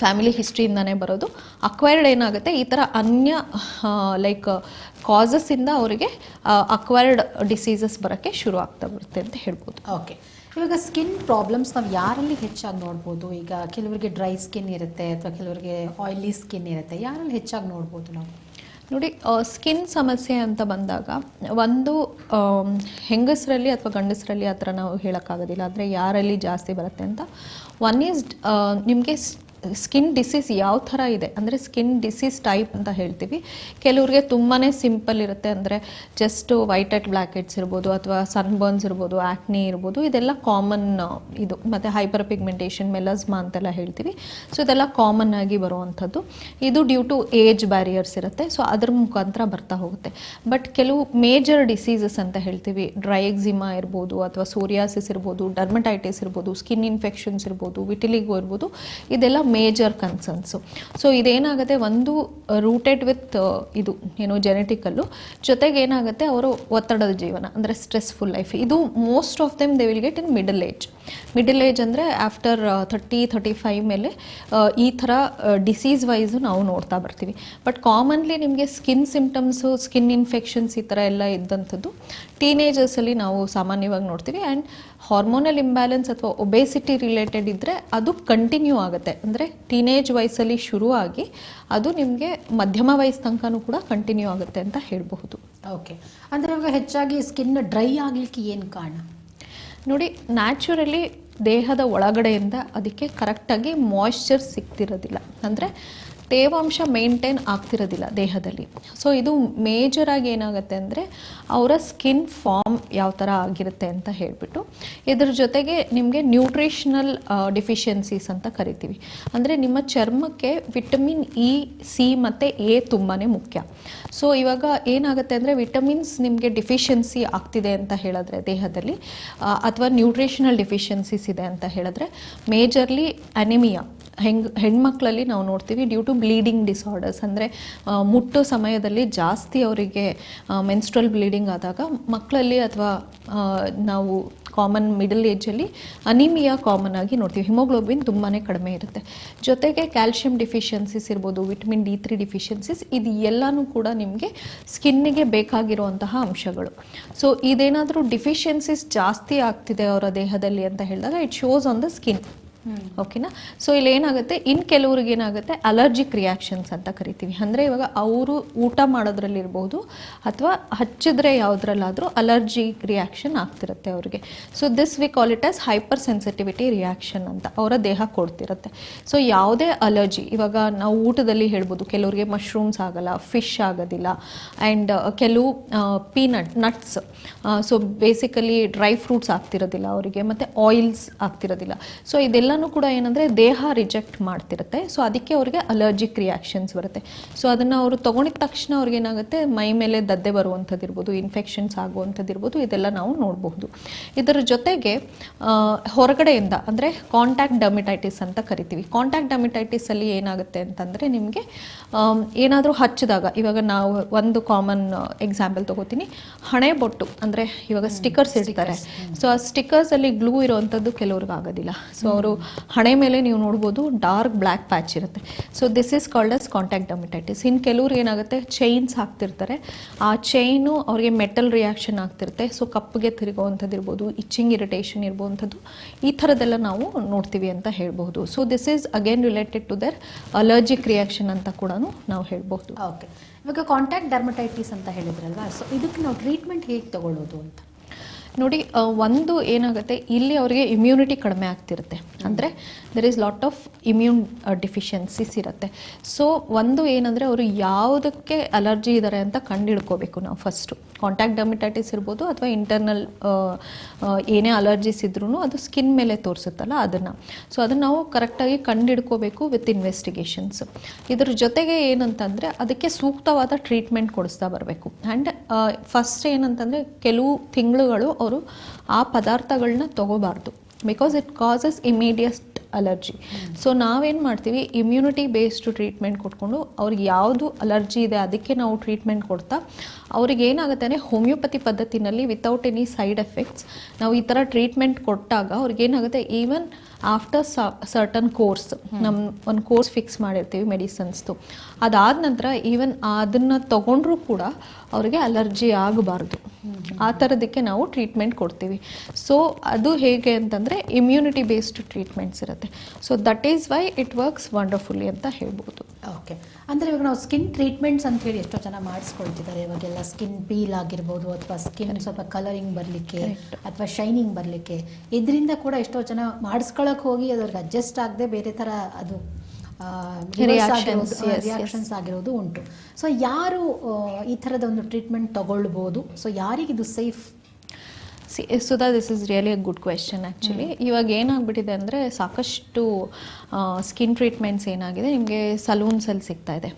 ಫ್ಯಾಮಿಲಿ ಹಿಸ್ಟ್ರಿಯಿಂದನೇ ಬರೋದು. ಅಕ್ವೈರ್ಡ್ ಏನಾಗುತ್ತೆ ಈ ಥರ ಅನ್ಯ ಲೈಕ್ ಕಾಸಸ್ಸಿಂದ ಅವರಿಗೆ ಅಕ್ವೈರ್ಡ್ ಡಿಸೀಸಸ್ ಬರೋಕ್ಕೆ ಶುರು ಆಗ್ತಾ ಬರುತ್ತೆ ಅಂತ ಹೇಳ್ಬೋದು. ಓಕೆ. ಇವಾಗ ಸ್ಕಿನ್ ಪ್ರಾಬ್ಲಮ್ಸ್ ನಾವು ಯಾರಲ್ಲಿ ಹೆಚ್ಚಾಗಿ ನೋಡ್ಬೋದು? ಈಗ ಕೆಲವರಿಗೆ ಡ್ರೈ ಸ್ಕಿನ್ ಇರುತ್ತೆ ಅಥವಾ ಕೆಲವರಿಗೆ ಆಯಿಲಿ ಸ್ಕಿನ್ ಇರುತ್ತೆ ಯಾರಲ್ಲಿ ಹೆಚ್ಚಾಗಿ ನೋಡ್ಬೋದು ನಾವು? ನೋಡಿ ಸ್ಕಿನ್ ಸಮಸ್ಯೆ ಅಂತ ಬಂದಾಗ ಒಂದು ಹೆಂಗಸರಲ್ಲಿ ಅಥವಾ ಗಂಡಸರಲ್ಲಿ ಆ ಥರ ನಾವು ಹೇಳೋಕ್ಕಾಗೋದಿಲ್ಲ. ಆದರೆ ಯಾರಲ್ಲಿ ಜಾಸ್ತಿ ಬರುತ್ತೆ ಅಂತ? ಒನ್ ಈಸ್ ನಿಮಗೆ ಸ್ಕಿನ್ ಡಿಸೀಸ್ ಯಾವ ಥರ ಇದೆ? ಅಂದರೆ ಸ್ಕಿನ್ ಡಿಸೀಸ್ ಟೈಪ್ ಅಂತ ಹೇಳ್ತೀವಿ. ಕೆಲವ್ರಿಗೆ ತುಂಬಾ ಸಿಂಪಲ್ ಇರುತ್ತೆ. ಅಂದರೆ ಜಸ್ಟ್ ವೈಟ್ ಅಟ್ ಬ್ಲ್ಯಾಕೆಟ್ಸ್ ಇರ್ಬೋದು ಅಥವಾ ಸನ್ಬರ್ನ್ಸ್ ಇರ್ಬೋದು ಆ್ಯಕ್ನಿ ಇರ್ಬೋದು. ಇದೆಲ್ಲ ಕಾಮನ್, ಇದು ಮತ್ತು ಹೈಪರ್ ಪಿಗ್ಮೆಂಟೇಷನ್, ಮೆಲಸ್ಮಾ ಅಂತೆಲ್ಲ ಹೇಳ್ತೀವಿ. ಸೊ, ಇದೆಲ್ಲ ಕಾಮನ್ ಆಗಿ ಬರುವಂಥದ್ದು. ಇದು ಡ್ಯೂ ಟು ಏಜ್ ಬ್ಯಾರಿಯರ್ಸ್ ಇರುತ್ತೆ. ಸೊ, ಅದ್ರ ಮುಖಾಂತರ ಬರ್ತಾ ಹೋಗುತ್ತೆ. ಬಟ್ ಕೆಲವು ಮೇಜರ್ ಡಿಸೀಸಸ್ ಅಂತ ಹೇಳ್ತೀವಿ. ಡ್ರೈ ಎಕ್ಸಿಮಾ ಇರ್ಬೋದು ಅಥವಾ ಸೋರಿಯಾಸಿಸ್ ಇರ್ಬೋದು, ಡರ್ಮಟೈಟಿಸ್ ಇರ್ಬೋದು, ಸ್ಕಿನ್ ಇನ್ಫೆಕ್ಷನ್ಸ್ ಇರ್ಬೋದು, ವಿಟಿಲಿಗೋ ಇರ್ಬೋದು. ಇದೆಲ್ಲ ಮೇಜರ್ ಕನ್ಸರ್ನ್ಸು ಸೊ ಇದೇನಾಗುತ್ತೆ? ಒಂದು ರೂಟೆಡ್ ವಿತ್ ಇದು, ಏನು ಜೆನೆಟಿಕಲ್ಲು ಜೊತೆಗೆ ಏನಾಗುತ್ತೆ? ಅವರು ಒತ್ತಡದ ಜೀವನ, ಅಂದರೆ ಸ್ಟ್ರೆಸ್ಫುಲ್ ಲೈಫ್ ಇದು most of them they will get in middle age middle age ಅಂದರೆ ಆಫ್ಟರ್ ಥರ್ಟಿ ಥರ್ಟಿ ಫೈವ್ ಮೇಲೆ ಈ ಥರ ಡಿಸೀಸ್ ವೈಸು ನಾವು ನೋಡ್ತಾ ಬರ್ತೀವಿ. ಬಟ್ ಕಾಮನ್ಲಿ ನಿಮಗೆ ಸ್ಕಿನ್ ಸಿಂಪ್ಟಮ್ಸು ಸ್ಕಿನ್ ಇನ್ಫೆಕ್ಷನ್ಸ್ ಈ ಥರ ಎಲ್ಲ ಇದ್ದಂಥದ್ದು ಟೀನೇಜರ್ಸಲ್ಲಿ ನಾವು ಸಾಮಾನ್ಯವಾಗಿ ನೋಡ್ತೀವಿ. ಆ್ಯಂಡ್ ಹಾರ್ಮೋನಲ್ ಇಂಬ್ಯಾಲೆನ್ಸ್ ಅಥವಾ ಒಬೇಸಿಟಿ ರಿಲೇಟೆಡ್ ಇದ್ದರೆ ಅದು ಕಂಟಿನ್ಯೂ ಆಗುತ್ತೆ. ಅಂದರೆ ಟೀನೇಜ್ ವಯಸ್ಸಲ್ಲಿ ಶುರುವಾಗಿ ಅದು ನಿಮಗೆ ಮಧ್ಯಮ ವಯಸ್ಸು ತನಕನೂ ಕೂಡ ಕಂಟಿನ್ಯೂ ಆಗುತ್ತೆ ಅಂತ ಹೇಳಬಹುದು. ಓಕೆ ಅಂದರೆ ಇವಾಗ ಹೆಚ್ಚಾಗಿ ಸ್ಕಿನ್ ಡ್ರೈ ಆಗಲಿಕ್ಕೆ ಏನು ಕಾರಣ? ನೋಡಿ ನ್ಯಾಚುರಲಿ ದೇಹದ ಒಳಗಡೆಯಿಂದ ಅದಕ್ಕೆ ಕರೆಕ್ಟಾಗಿ ಮಾಯ್ಶ್ಚರ್ ಸಿಗ್ತಿರೋದಿಲ್ಲ. ಅಂದರೆ ತೇವಾಂಶ ಮೇಂಟೈನ್ ಆಗ್ತಿರೋದಿಲ್ಲ ದೇಹದಲ್ಲಿ. ಸೊ ಇದು ಮೇಜರಾಗಿ ಏನಾಗುತ್ತೆ ಅಂದರೆ ಅವರ ಸ್ಕಿನ್ ಫಾರ್ಮ್ ಯಾವ ಥರ ಆಗಿರುತ್ತೆ ಅಂತ ಹೇಳಿಬಿಟ್ಟು ಇದ್ರ ಜೊತೆಗೆ ನಿಮಗೆ ನ್ಯೂಟ್ರಿಷನಲ್ ಡಿಫಿಷಿಯನ್ಸೀಸ್ ಅಂತ ಕರಿತೀವಿ. ಅಂದರೆ ನಿಮ್ಮ ಚರ್ಮಕ್ಕೆ ವಿಟಮಿನ್ ಇ ಸಿ ಮತ್ತು ಎ ತುಂಬಾ ಮುಖ್ಯ. ಸೊ ಇವಾಗ ಏನಾಗುತ್ತೆ ಅಂದರೆ ವಿಟಮಿನ್ಸ್ ನಿಮಗೆ ಡಿಫಿಷಿಯನ್ಸಿ ಆಗ್ತಿದೆ ಅಂತ ಹೇಳಿದ್ರೆ ದೇಹದಲ್ಲಿ ಅಥವಾ ನ್ಯೂಟ್ರಿಷನಲ್ ಡಿಫಿಷಿಯನ್ಸೀಸ್ ಇದೆ ಅಂತ ಹೇಳಿದ್ರೆ ಮೇಜರ್ಲಿ ಅನಿಮಿಯಾ ಹೆಂಗ್ ಹೆಣ್ಮಕ್ಳಲ್ಲಿ ನಾವು ನೋಡ್ತೀವಿ ಡ್ಯೂ ಟು ಬ್ಲೀಡಿಂಗ್ ಡಿಸಾರ್ಡರ್ಸ್. ಅಂದರೆ ಮುಟ್ಟೋ ಸಮಯದಲ್ಲಿ ಜಾಸ್ತಿ ಅವರಿಗೆ ಮೆನ್ಸ್ಟ್ರಲ್ ಬ್ಲೀಡಿಂಗ್ ಆದಾಗ ಮಕ್ಕಳಲ್ಲಿ ಅಥವಾ ನಾವು ಕಾಮನ್ ಮಿಡಲ್ ಏಜಲ್ಲಿ ಅನಿಮಿಯಾ ಕಾಮನ್ ಆಗಿ ನೋಡ್ತೀವಿ. ಹಿಮೋಗ್ಲೋಬಿನ್ ತುಂಬಾ ಕಡಿಮೆ ಇರುತ್ತೆ. ಜೊತೆಗೆ ಕ್ಯಾಲ್ಶಿಯಂ ಡಿಫಿಷಿಯನ್ಸೀಸ್ ಇರ್ಬೋದು, ವಿಟಮಿನ್ ಡಿ ತ್ರೀ ಡಿಫಿಷಿಯನ್ಸಿಸ್, ಇದು ಎಲ್ಲನೂ ಕೂಡ ನಿಮಗೆ ಸ್ಕಿನ್ನಿಗೆ ಬೇಕಾಗಿರುವಂತಹ ಅಂಶಗಳು. ಸೊ, ಇದೇನಾದರೂ ಡಿಫಿಷಿಯನ್ಸಿಸ್ ಜಾಸ್ತಿ ಆಗ್ತಿದೆ ಅವರ ದೇಹದಲ್ಲಿ ಅಂತ ಹೇಳಿದಾಗ it shows on the skin ಓಕೆನಾ? ಸೊ ಇಲ್ಲಿ ಏನಾಗುತ್ತೆ ಇನ್ನು ಕೆಲವ್ರಿಗೆ ಏನಾಗುತ್ತೆ? ಅಲರ್ಜಿಕ್ ರಿಯಾಕ್ಷನ್ಸ್ ಅಂತ ಕರಿತೀವಿ. ಅಂದರೆ ಇವಾಗ ಅವರು ಊಟ ಮಾಡೋದ್ರಲ್ಲಿರ್ಬೋದು ಅಥವಾ ಹಚ್ಚಿದ್ರೆ ಯಾವುದ್ರಲ್ಲಾದರೂ ಅಲರ್ಜಿ ರಿಯಾಕ್ಷನ್ ಆಗ್ತಿರುತ್ತೆ ಅವ್ರಿಗೆ. So this we call it as hypersensitivity reaction ಅಂತ. ಅವರ ದೇಹ ಕೊಡ್ತಿರುತ್ತೆ. ಸೊ ಯಾವುದೇ ಅಲರ್ಜಿ, ಇವಾಗ ನಾವು ಊಟದಲ್ಲಿ ಹೇಳ್ಬೋದು, ಕೆಲವರಿಗೆ ಮಶ್ರೂಮ್ಸ್ ಆಗಲ್ಲ ಫಿಶ್ ಆಗೋದಿಲ್ಲ ಆ್ಯಂಡ್ ಕೆಲವು peanut nuts so basically dry fruits ಆಗ್ತಿರೋದಿಲ್ಲ ಅವರಿಗೆ, ಮತ್ತು ಆಯಿಲ್ಸ್ ಆಗ್ತಿರೋದಿಲ್ಲ. ಸೊ ಇದೆಲ್ಲನೂ ಕೂಡ ಏನಂದರೆ ದೇಹ ರಿಜೆಕ್ಟ್ ಮಾಡ್ತಿರುತ್ತೆ. ಸೊ ಅದಕ್ಕೆ ಅವ್ರಿಗೆ ಅಲರ್ಜಿಕ್ ರಿಯಾಕ್ಷನ್ಸ್ ಬರುತ್ತೆ. ಸೊ ಅದನ್ನು ಅವರು ತೊಗೊಂಡಿದ ತಕ್ಷಣ ಅವ್ರಿಗೆ ಏನಾಗುತ್ತೆ ಮೈ ಮೇಲೆ ದದ್ದೆ ಬರುವಂಥದ್ದು ಇರ್ಬೋದು ಇನ್ಫೆಕ್ಷನ್ಸ್ ಆಗುವಂಥದ್ದು ಇರ್ಬೋದು ಇದೆಲ್ಲ ನಾವು ನೋಡಬಹುದು. ಇದರ ಜೊತೆಗೆ ಹೊರಗಡೆಯಿಂದ ಅಂದರೆ ಕಾಂಟ್ಯಾಕ್ಟ್ ಡಮಿಟೈಟಿಸ್ ಅಂತ ಕರಿತೀವಿ. ಕಾಂಟ್ಯಾಕ್ಟ್ ಡಮಿಟೈಟಿಸಲ್ಲಿ ಏನಾಗುತ್ತೆ ಅಂತಂದರೆ ನಿಮಗೆ ಏನಾದರೂ ಹಚ್ಚಿದಾಗ ಇವಾಗ ನಾವು ಒಂದು ಕಾಮನ್ ಎಕ್ಸಾಂಪಲ್ ತಗೋತೀನಿ. ಹಣೆ ಬೊಟ್ಟು ಅಂದರೆ ಇವಾಗ ಸ್ಟಿಕ್ಕರ್ಸ್ ಇಡ್ತಾರೆ. ಸೊ ಆ ಸ್ಟಿಕ್ಕರ್ಸಲ್ಲಿ ಗ್ಲೂ ಇರೋವಂಥದ್ದು ಕೆಲವ್ರಿಗೆ ಆಗೋದಿಲ್ಲ ಸೊ ಅವರು ಹಣೆ ಮೇಲೆ ನೀವು ನೋಡ್ಬೋದು ಡಾರ್ಕ್ ಬ್ಲ್ಯಾಕ್ ಪ್ಯಾಚ್ ಇರುತ್ತೆ. So this is called as contact dermatitis ಇನ್ನು ಕೆಲವ್ರು ಏನಾಗುತ್ತೆ ಚೈನ್ಸ್ ಹಾಕ್ತಿರ್ತಾರೆ. ಆ ಚೈನು ಅವ್ರಿಗೆ ಮೆಟಲ್ ರಿಯಾಕ್ಷನ್ ಆಗ್ತಿರುತ್ತೆ. ಸೊ ಕಪ್ಪಗೆ ತಿರುಗುವಂಥದ್ದು ಇರ್ಬೋದು ಇಚ್ಚಿಂಗ್ ಇರಿಟೇಷನ್ ಇರ್ಬೋವಂಥದ್ದು, ಈ ಥರದ್ದೆಲ್ಲ ನಾವು ನೋಡ್ತೀವಿ ಅಂತ ಹೇಳ್ಬೋದು so this is again related to their allergic reaction ಅಂತ ಕೂಡ ನಾವು ಹೇಳ್ಬೋದು ಓಕೆ ಇವಾಗ ಕಾಂಟ್ಯಾಕ್ಟ್ ಡರ್ಮಟೈಟಿಸ್ ಅಂತ ಹೇಳಿದ್ರಲ್ವಾ? ಸೊ ಇದಕ್ಕೆ ನಾವು ಟ್ರೀಟ್ಮೆಂಟ್ ಹೇಗೆ ತಗೊಳ್ಳೋದು ಅಂತ? ನೋಡಿ ಒಂದು ಏನಾಗುತ್ತೆ, ಇಲ್ಲಿ ಅವರಿಗೆ ಇಮ್ಯುನಿಟಿ ಕಡಿಮೆ ಆಗ್ತಿರುತ್ತೆ. ಅಂದರೆ there is lot of immune deficiencies ಇರುತ್ತೆ. ಸೊ ಒಂದು ಏನಂದರೆ ಅವರು ಯಾವುದಕ್ಕೆ ಅಲರ್ಜಿ ಇದ್ದಾರೆ ಅಂತ ಕಂಡುಹಿಡ್ಕೋಬೇಕು ನಾವು ಫಸ್ಟು ಕಾಂಟ್ಯಾಕ್ಟ್ ಡರ್ಮಿಟೈಟಿಸ್ ಇರ್ಬೋದು ಅಥವಾ ಇಂಟರ್ನಲ್ ಏನೇ ಅಲರ್ಜೀಸ್ ಇದ್ರೂ ಅದು ಸ್ಕಿನ್ ಮೇಲೆ ತೋರಿಸುತ್ತಲ್ಲ ಅದನ್ನು. ಸೊ ಅದನ್ನು ನಾವು ಕರೆಕ್ಟಾಗಿ ಕಂಡುಹಿಡ್ಕೋಬೇಕು ವಿತ್ ಇನ್ವೆಸ್ಟಿಗೇಷನ್ಸ್ ಇದ್ರ ಜೊತೆಗೆ ಏನಂತಂದರೆ ಅದಕ್ಕೆ ಸೂಕ್ತವಾದ ಟ್ರೀಟ್ಮೆಂಟ್ ಕೊಡಿಸ್ತಾ ಬರಬೇಕು. ಆ್ಯಂಡ್ ಫಸ್ಟ್ ಏನಂತಂದರೆ ಕೆಲವು ತಿಂಗಳುಗಳು ಅವರು ಆ ಪದಾರ್ಥಗಳನ್ನ ತಗೋಬಾರ್ದು. Because it causes immediate allergy. So ನಾವೇನು ಮಾಡ್ತೀವಿ? ಇಮ್ಯುನಿಟಿ ಬೇಸ್ಡ್ ಟ್ರೀಟ್ಮೆಂಟ್ ಕೊಟ್ಕೊಂಡು ಅವ್ರಿಗೆ ಯಾವುದು ಅಲರ್ಜಿ ಇದೆ ಅದಕ್ಕೆ ನಾವು ಟ್ರೀಟ್ಮೆಂಟ್ ಕೊಡ್ತಾ, ಅವ್ರಿಗೆ ಏನಾಗುತ್ತೆ ಅಂದರೆ ಹೋಮಿಯೋಪತಿ ಪದ್ಧತಿನಲ್ಲಿ ವಿತೌಟ್ ಎನಿ ಸೈಡ್ ಎಫೆಕ್ಟ್ಸ್ ನಾವು ಈ ಥರ ಟ್ರೀಟ್ಮೆಂಟ್ ಕೊಟ್ಟಾಗ ಅವ್ರಿಗೆ ಏನಾಗುತ್ತೆ? ಈವನ್ ಆಫ್ಟರ್ ಸರ್ಟನ್ ಕೋರ್ಸ್ ನಮ್ಮ ಒಂದು ಕೋರ್ಸ್ ಫಿಕ್ಸ್ ಮಾಡಿರ್ತೀವಿ ಮೆಡಿಸನ್ಸ್ದು ಅದಾದ ನಂತರ ಈವನ್ ಅದನ್ನು ತಗೊಂಡ್ರೂ ಕೂಡ ಅವ್ರಿಗೆ ಅಲರ್ಜಿ ಆಗಬಾರ್ದು. ಆ ಥರದಕ್ಕೆ ನಾವು ಟ್ರೀಟ್ಮೆಂಟ್ ಕೊಡ್ತೀವಿ. ಸೊ ಅದು ಹೇಗೆ ಅಂತಂದರೆ ಇಮ್ಯುನಿಟಿ ಬೇಸ್ಡ್ ಟ್ರೀಟ್ಮೆಂಟ್ಸ್ ಇರುತ್ತೆ. So that is why it works wonderfully ಅಂತ ಹೇಳ್ಬೋದು. ಓಕೆ ಅಂದರೆ ಇವಾಗ ನಾವು ಸ್ಕಿನ್ ಟ್ರೀಟ್ಮೆಂಟ್ಸ್ ಅಂತ ಹೇಳಿ ಎಷ್ಟೋ ಜನ ಮಾಡಿಸ್ಕೊಳ್ತಿದ್ದಾರೆ. ಇವಾಗೆಲ್ಲ ಸ್ಕಿನ್ ಪೀಲ್ ಆಗಿರ್ಬೋದು ಅಥವಾ ಸ್ಕಿನ್ ಸ್ವಲ್ಪ ಕಲರಿಂಗ್ ಬರಲಿಕ್ಕೆ ಅಥವಾ ಶೈನಿಂಗ್ ಬರಲಿಕ್ಕೆ. ಇದರಿಂದ ಕೂಡ ಎಷ್ಟೋ ಜನ ಮಾಡಿಸ್ಕೊಳಕ್ಕೆ ಹೋಗಿ ಅದ್ರಿಗೆ ಅಡ್ಜಸ್ಟ್ ಆಗದೆ ಬೇರೆ ಥರ ಅದು. ರಿಯಾಕ್ಷನ್ಸ್ ಆಗಿರೋದು ಉಂಟು. ಸೊ ಯಾರು ಈ ಥರದ ಒಂದು ಟ್ರೀಟ್ಮೆಂಟ್ ತಗೊಳ್ಬೋದು so ಯಾರಿಗಿದು safe see Sudha this is really a good question actually ಇವಾಗ ಏನಾಗ್ಬಿಟ್ಟಿದೆ ಅಂದರೆ ಸಾಕಷ್ಟು ಸ್ಕಿನ್ ಟ್ರೀಟ್ಮೆಂಟ್ಸ್ ಏನಾಗಿದೆ ನಿಮಗೆ ಸಲೂನ್ಸಲ್ಲಿ ಸಿಗ್ತಾ ಇದೆ.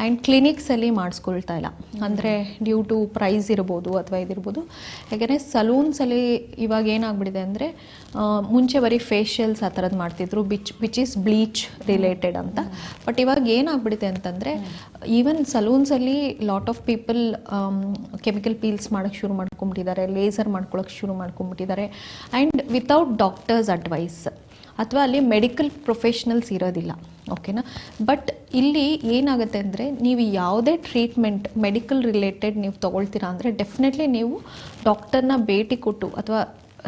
ಆ್ಯಂಡ್ ಕ್ಲಿನಿಕ್ಸಲ್ಲಿ ಮಾಡಿಸ್ಕೊಳ್ತಾ ಇಲ್ಲ. ಅಂದರೆ ಡ್ಯೂ ಟು ಪ್ರೈಸ್ ಇರ್ಬೋದು ಅಥವಾ ಇದಿರ್ಬೋದು. ಯಾಕೆಂದರೆ ಸಲೂನ್ಸಲ್ಲಿ ಇವಾಗ ಏನಾಗ್ಬಿಟ್ಟಿದೆ ಅಂದರೆ ಮುಂಚೆ ಬರೀ ಫೇಶಿಯಲ್ಸ್ ಆ ಥರದ್ದು ಮಾಡ್ತಿದ್ರು ಬಿಚ್ ವಿಚ್ ಈಸ್ ಬ್ಲೀಚ್ ರಿಲೇಟೆಡ್ ಅಂತ. ಬಟ್ ಇವಾಗ ಏನಾಗ್ಬಿಟ್ಟಿದೆ ಅಂತಂದರೆ even ಸಲೂನ್ಸಲ್ಲಿ lot of people chemical peels ಮಾಡೋಕ್ಕೆ ಶುರು ಮಾಡ್ಕೊಂಬಿಟ್ಟಿದ್ದಾರೆ ಲೇಸರ್ ಮಾಡ್ಕೊಳಕ್ಕೆ ಶುರು ಮಾಡ್ಕೊಂಡ್ಬಿಟ್ಟಿದ್ದಾರೆ. ಆ್ಯಂಡ್ ವಿತೌಟ್ ಡಾಕ್ಟರ್ಸ್ ಅಡ್ವೈಸ್ ಅಥವಾ ಅಲ್ಲಿ ಮೆಡಿಕಲ್ ಪ್ರೊಫೆಷ್ನಲ್ಸ್ ಇರೋದಿಲ್ಲ ಓಕೆನಾ ಬಟ್ ಇಲ್ಲಿ ಏನಾಗುತ್ತೆ ಅಂದರೆ, ನೀವು ಯಾವುದೇ ಟ್ರೀಟ್ಮೆಂಟ್ ಮೆಡಿಕಲ್ ರಿಲೇಟೆಡ್ ನೀವು ತೊಗೊಳ್ತೀರಾ ಅಂದರೆ ಡೆಫಿನೆಟ್ಲಿ ನೀವು ಡಾಕ್ಟರ್ನ ಭೇಟಿ ಕೊಟ್ಟು ಅಥವಾ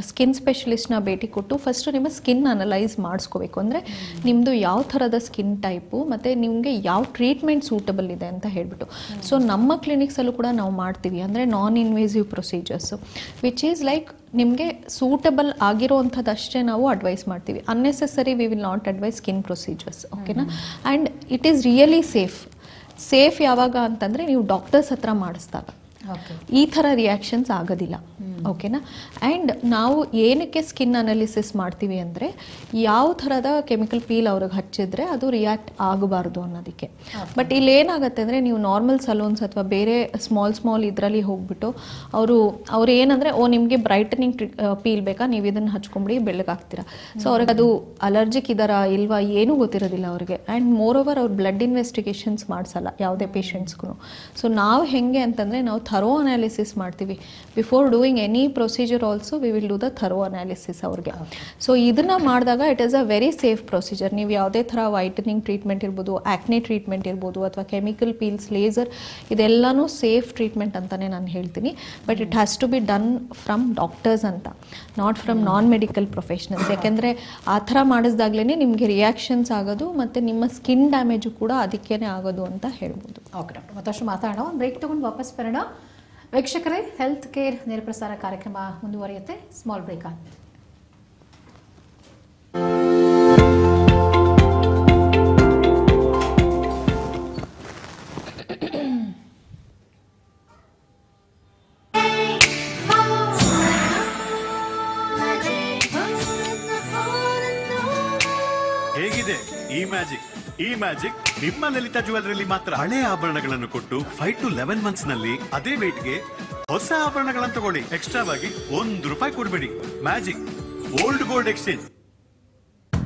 ಸ್ಕಿನ್ ಸ್ಪೆಷಲಿಸ್ಟ್ನ ಭೇಟಿ ಕೊಟ್ಟು ಫಸ್ಟು ನಿಮ್ಮ ಸ್ಕಿನ್ ಅನಲೈಸ್ ಮಾಡಿಸ್ಕೋಬೇಕು. ಅಂದರೆ ನಿಮ್ಮದು ಯಾವ ಥರದ ಸ್ಕಿನ್ ಟೈಪು, ಮತ್ತು ನಿಮಗೆ ಯಾವ ಟ್ರೀಟ್ಮೆಂಟ್ ಸೂಟಬಲ್ ಇದೆ ಅಂತ ಹೇಳ್ಬಿಟ್ಟು. ಸೊ ನಮ್ಮ ಕ್ಲಿನಿಕ್ಸಲ್ಲೂ ಕೂಡ ನಾವು ಮಾಡ್ತೀವಿ. ಅಂದರೆ non invasive procedures which is like ನಿಮಗೆ ಸೂಟಬಲ್ ಆಗಿರೋವಂಥದ್ದು ಅಷ್ಟೇ ನಾವು ಅಡ್ವೈಸ್ ಮಾಡ್ತೀವಿ. Unnecessary we will not advise skin procedures ಓಕೆನಾ and it is really safe safe ಯಾವಾಗ ಅಂತಂದರೆ ನೀವು ಡಾಕ್ಟರ್ಸ್ ಹತ್ರ ಮಾಡಿಸಿದಾಗ. ಈ ಥರ ರಿಯಾಕ್ಷನ್ಸ್ ಆಗೋದಿಲ್ಲ. ಓಕೆನಾ ಆ್ಯಂಡ್ ನಾವು ಏನಕ್ಕೆ ಸ್ಕಿನ್ ಅನಾಲಿಸಿಸ್ ಮಾಡ್ತೀವಿ ಅಂದರೆ ಯಾವ ಥರದ ಕೆಮಿಕಲ್ ಪೀಲ್ ಅವ್ರಿಗೆ ಹಚ್ಚಿದ್ರೆ ಅದು ರಿಯಾಕ್ಟ್ ಆಗಬಾರ್ದು ಅನ್ನೋದಕ್ಕೆ. ಬಟ್ ಇಲ್ಲಿ ಏನಾಗುತ್ತೆ ಅಂದರೆ ನೀವು ನಾರ್ಮಲ್ ಸಲೂನ್ಸ್ ಅಥವಾ ಬೇರೆ ಸ್ಮಾಲ್ ಸ್ಮಾಲ್ ಇದರಲ್ಲಿ ಹೋಗ್ಬಿಟ್ಟು ಅವರು ಅವ್ರು ಏನಂದರೆ ಓ ನಿಮಗೆ ಬ್ರೈಟನಿಂಗ್ ಪೀಲ್ ಬೇಕಾ? ನೀವು ಇದನ್ನು ಹಚ್ಕೊಂಬಿಡಿ ಬೆಳಗಾಗ್ತೀರಾ ಸೊ ಅವ್ರಿಗೆ ಅದು ಅಲರ್ಜಿಕ್ ಇದ್ದಾರಾ ಇಲ್ವಾ ಏನೂ ಗೊತ್ತಿರೋದಿಲ್ಲ ಅವ್ರಿಗೆ. ಆ್ಯಂಡ್ ಮೋರ್ ಓವರ್ ಅವ್ರು ಬ್ಲಡ್ ಇನ್ವೆಸ್ಟಿಗೇಷನ್ಸ್ ಮಾಡಿಸಲ್ಲ ಯಾವುದೇ ಪೇಷಂಟ್ಸ್ಗೂ ಸೊ ನಾವು ಹೆಂಗೆ ಅಂತಂದರೆ ನಾವು ಥರೋ ಅನಾಲಿಸಿಸ್ ಮಾಡ್ತೀವಿ. Before doing any procedure also we will do the thorough analysis ಅವ್ರಿಗೆ. ಸೊ ಇದನ್ನು ಮಾಡಿದಾಗ it is a very safe procedure ನೀವು ಯಾವುದೇ ಥರ ವೈಟನಿಂಗ್ ಟ್ರೀಟ್ಮೆಂಟ್ ಇರ್ಬೋದು ಆ್ಯಕ್ನೆ ಟ್ರೀಟ್ಮೆಂಟ್ ಇರ್ಬೋದು ಅಥವಾ ಕೆಮಿಕಲ್ ಪೀಲ್ಸ್ ಲೇಸರ್ ಇದೆಲ್ಲನೂ ಸೇಫ್ ಟ್ರೀಟ್ಮೆಂಟ್ ಅಂತಲೇ ನಾನು ಹೇಳ್ತೀನಿ. But it has to be done from doctors ಅಂತ not from non medical professionals ಯಾಕೆಂದರೆ ಆ ಥರ ಮಾಡಿಸ್ದಾಗ್ಲೇ ನಿಮಗೆ ರಿಯಾಕ್ಷನ್ಸ್ ಆಗೋದು ಮತ್ತು ನಿಮ್ಮ ಸ್ಕಿನ್ ಡ್ಯಾಮೇಜು ಕೂಡ ಅದಕ್ಕೇ ಆಗೋದು ಅಂತ ಹೇಳ್ಬೋದು. Okay doctor. ಮತ್ತಷ್ಟು ಮಾತಾಡೋಣ. ಒಂದು ಬ್ರೇಕ್ ತೊಗೊಂಡು ವಾಪಸ್ ಬರೋಣ. ವೀಕ್ಷಕರೇ ಹೆಲ್ತ್ ಕೇರ್ ನೇರಪ್ರಸಾರ ಕಾರ್ಯಕ್ರಮ ಮುಂದುವರಿಯುತ್ತೆ. ಸ್ಮಾಲ್ ಬ್ರೇಕ್ ಆಗಿದೆ ಹೇಗಿದೆ ಈ ಮ್ಯಾಜಿಕ್? ಈ ಮ್ಯಾಜಿಕ್ ನಿಮ್ಮ ಲಲಿತಾ ಜುವೆಲ್ರಿ ಮಾತ್ರ ಹಳೆ ಆಭರಣಗಳನ್ನು ಕೊಟ್ಟು ಫೈವ್ ಟು ಲೆವೆನ್ ಮಂತ್ಸ್ನಲ್ಲಿ ಅದೇ ವೇಟ್ಗೆ ಹೊಸ ಆಭರಣಗಳನ್ನು ತಗೊಳ್ಳಿ. ಎಕ್ಸ್ಟ್ರಾವಾಗಿ ಒಂದು ರೂಪಾಯಿ ಕೊಡಬೇಡಿ. ಮ್ಯಾಜಿಕ್ ಓಲ್ಡ್ ಗೋಲ್ಡ್ ಎಕ್ಸ್ಚೇಂಜ್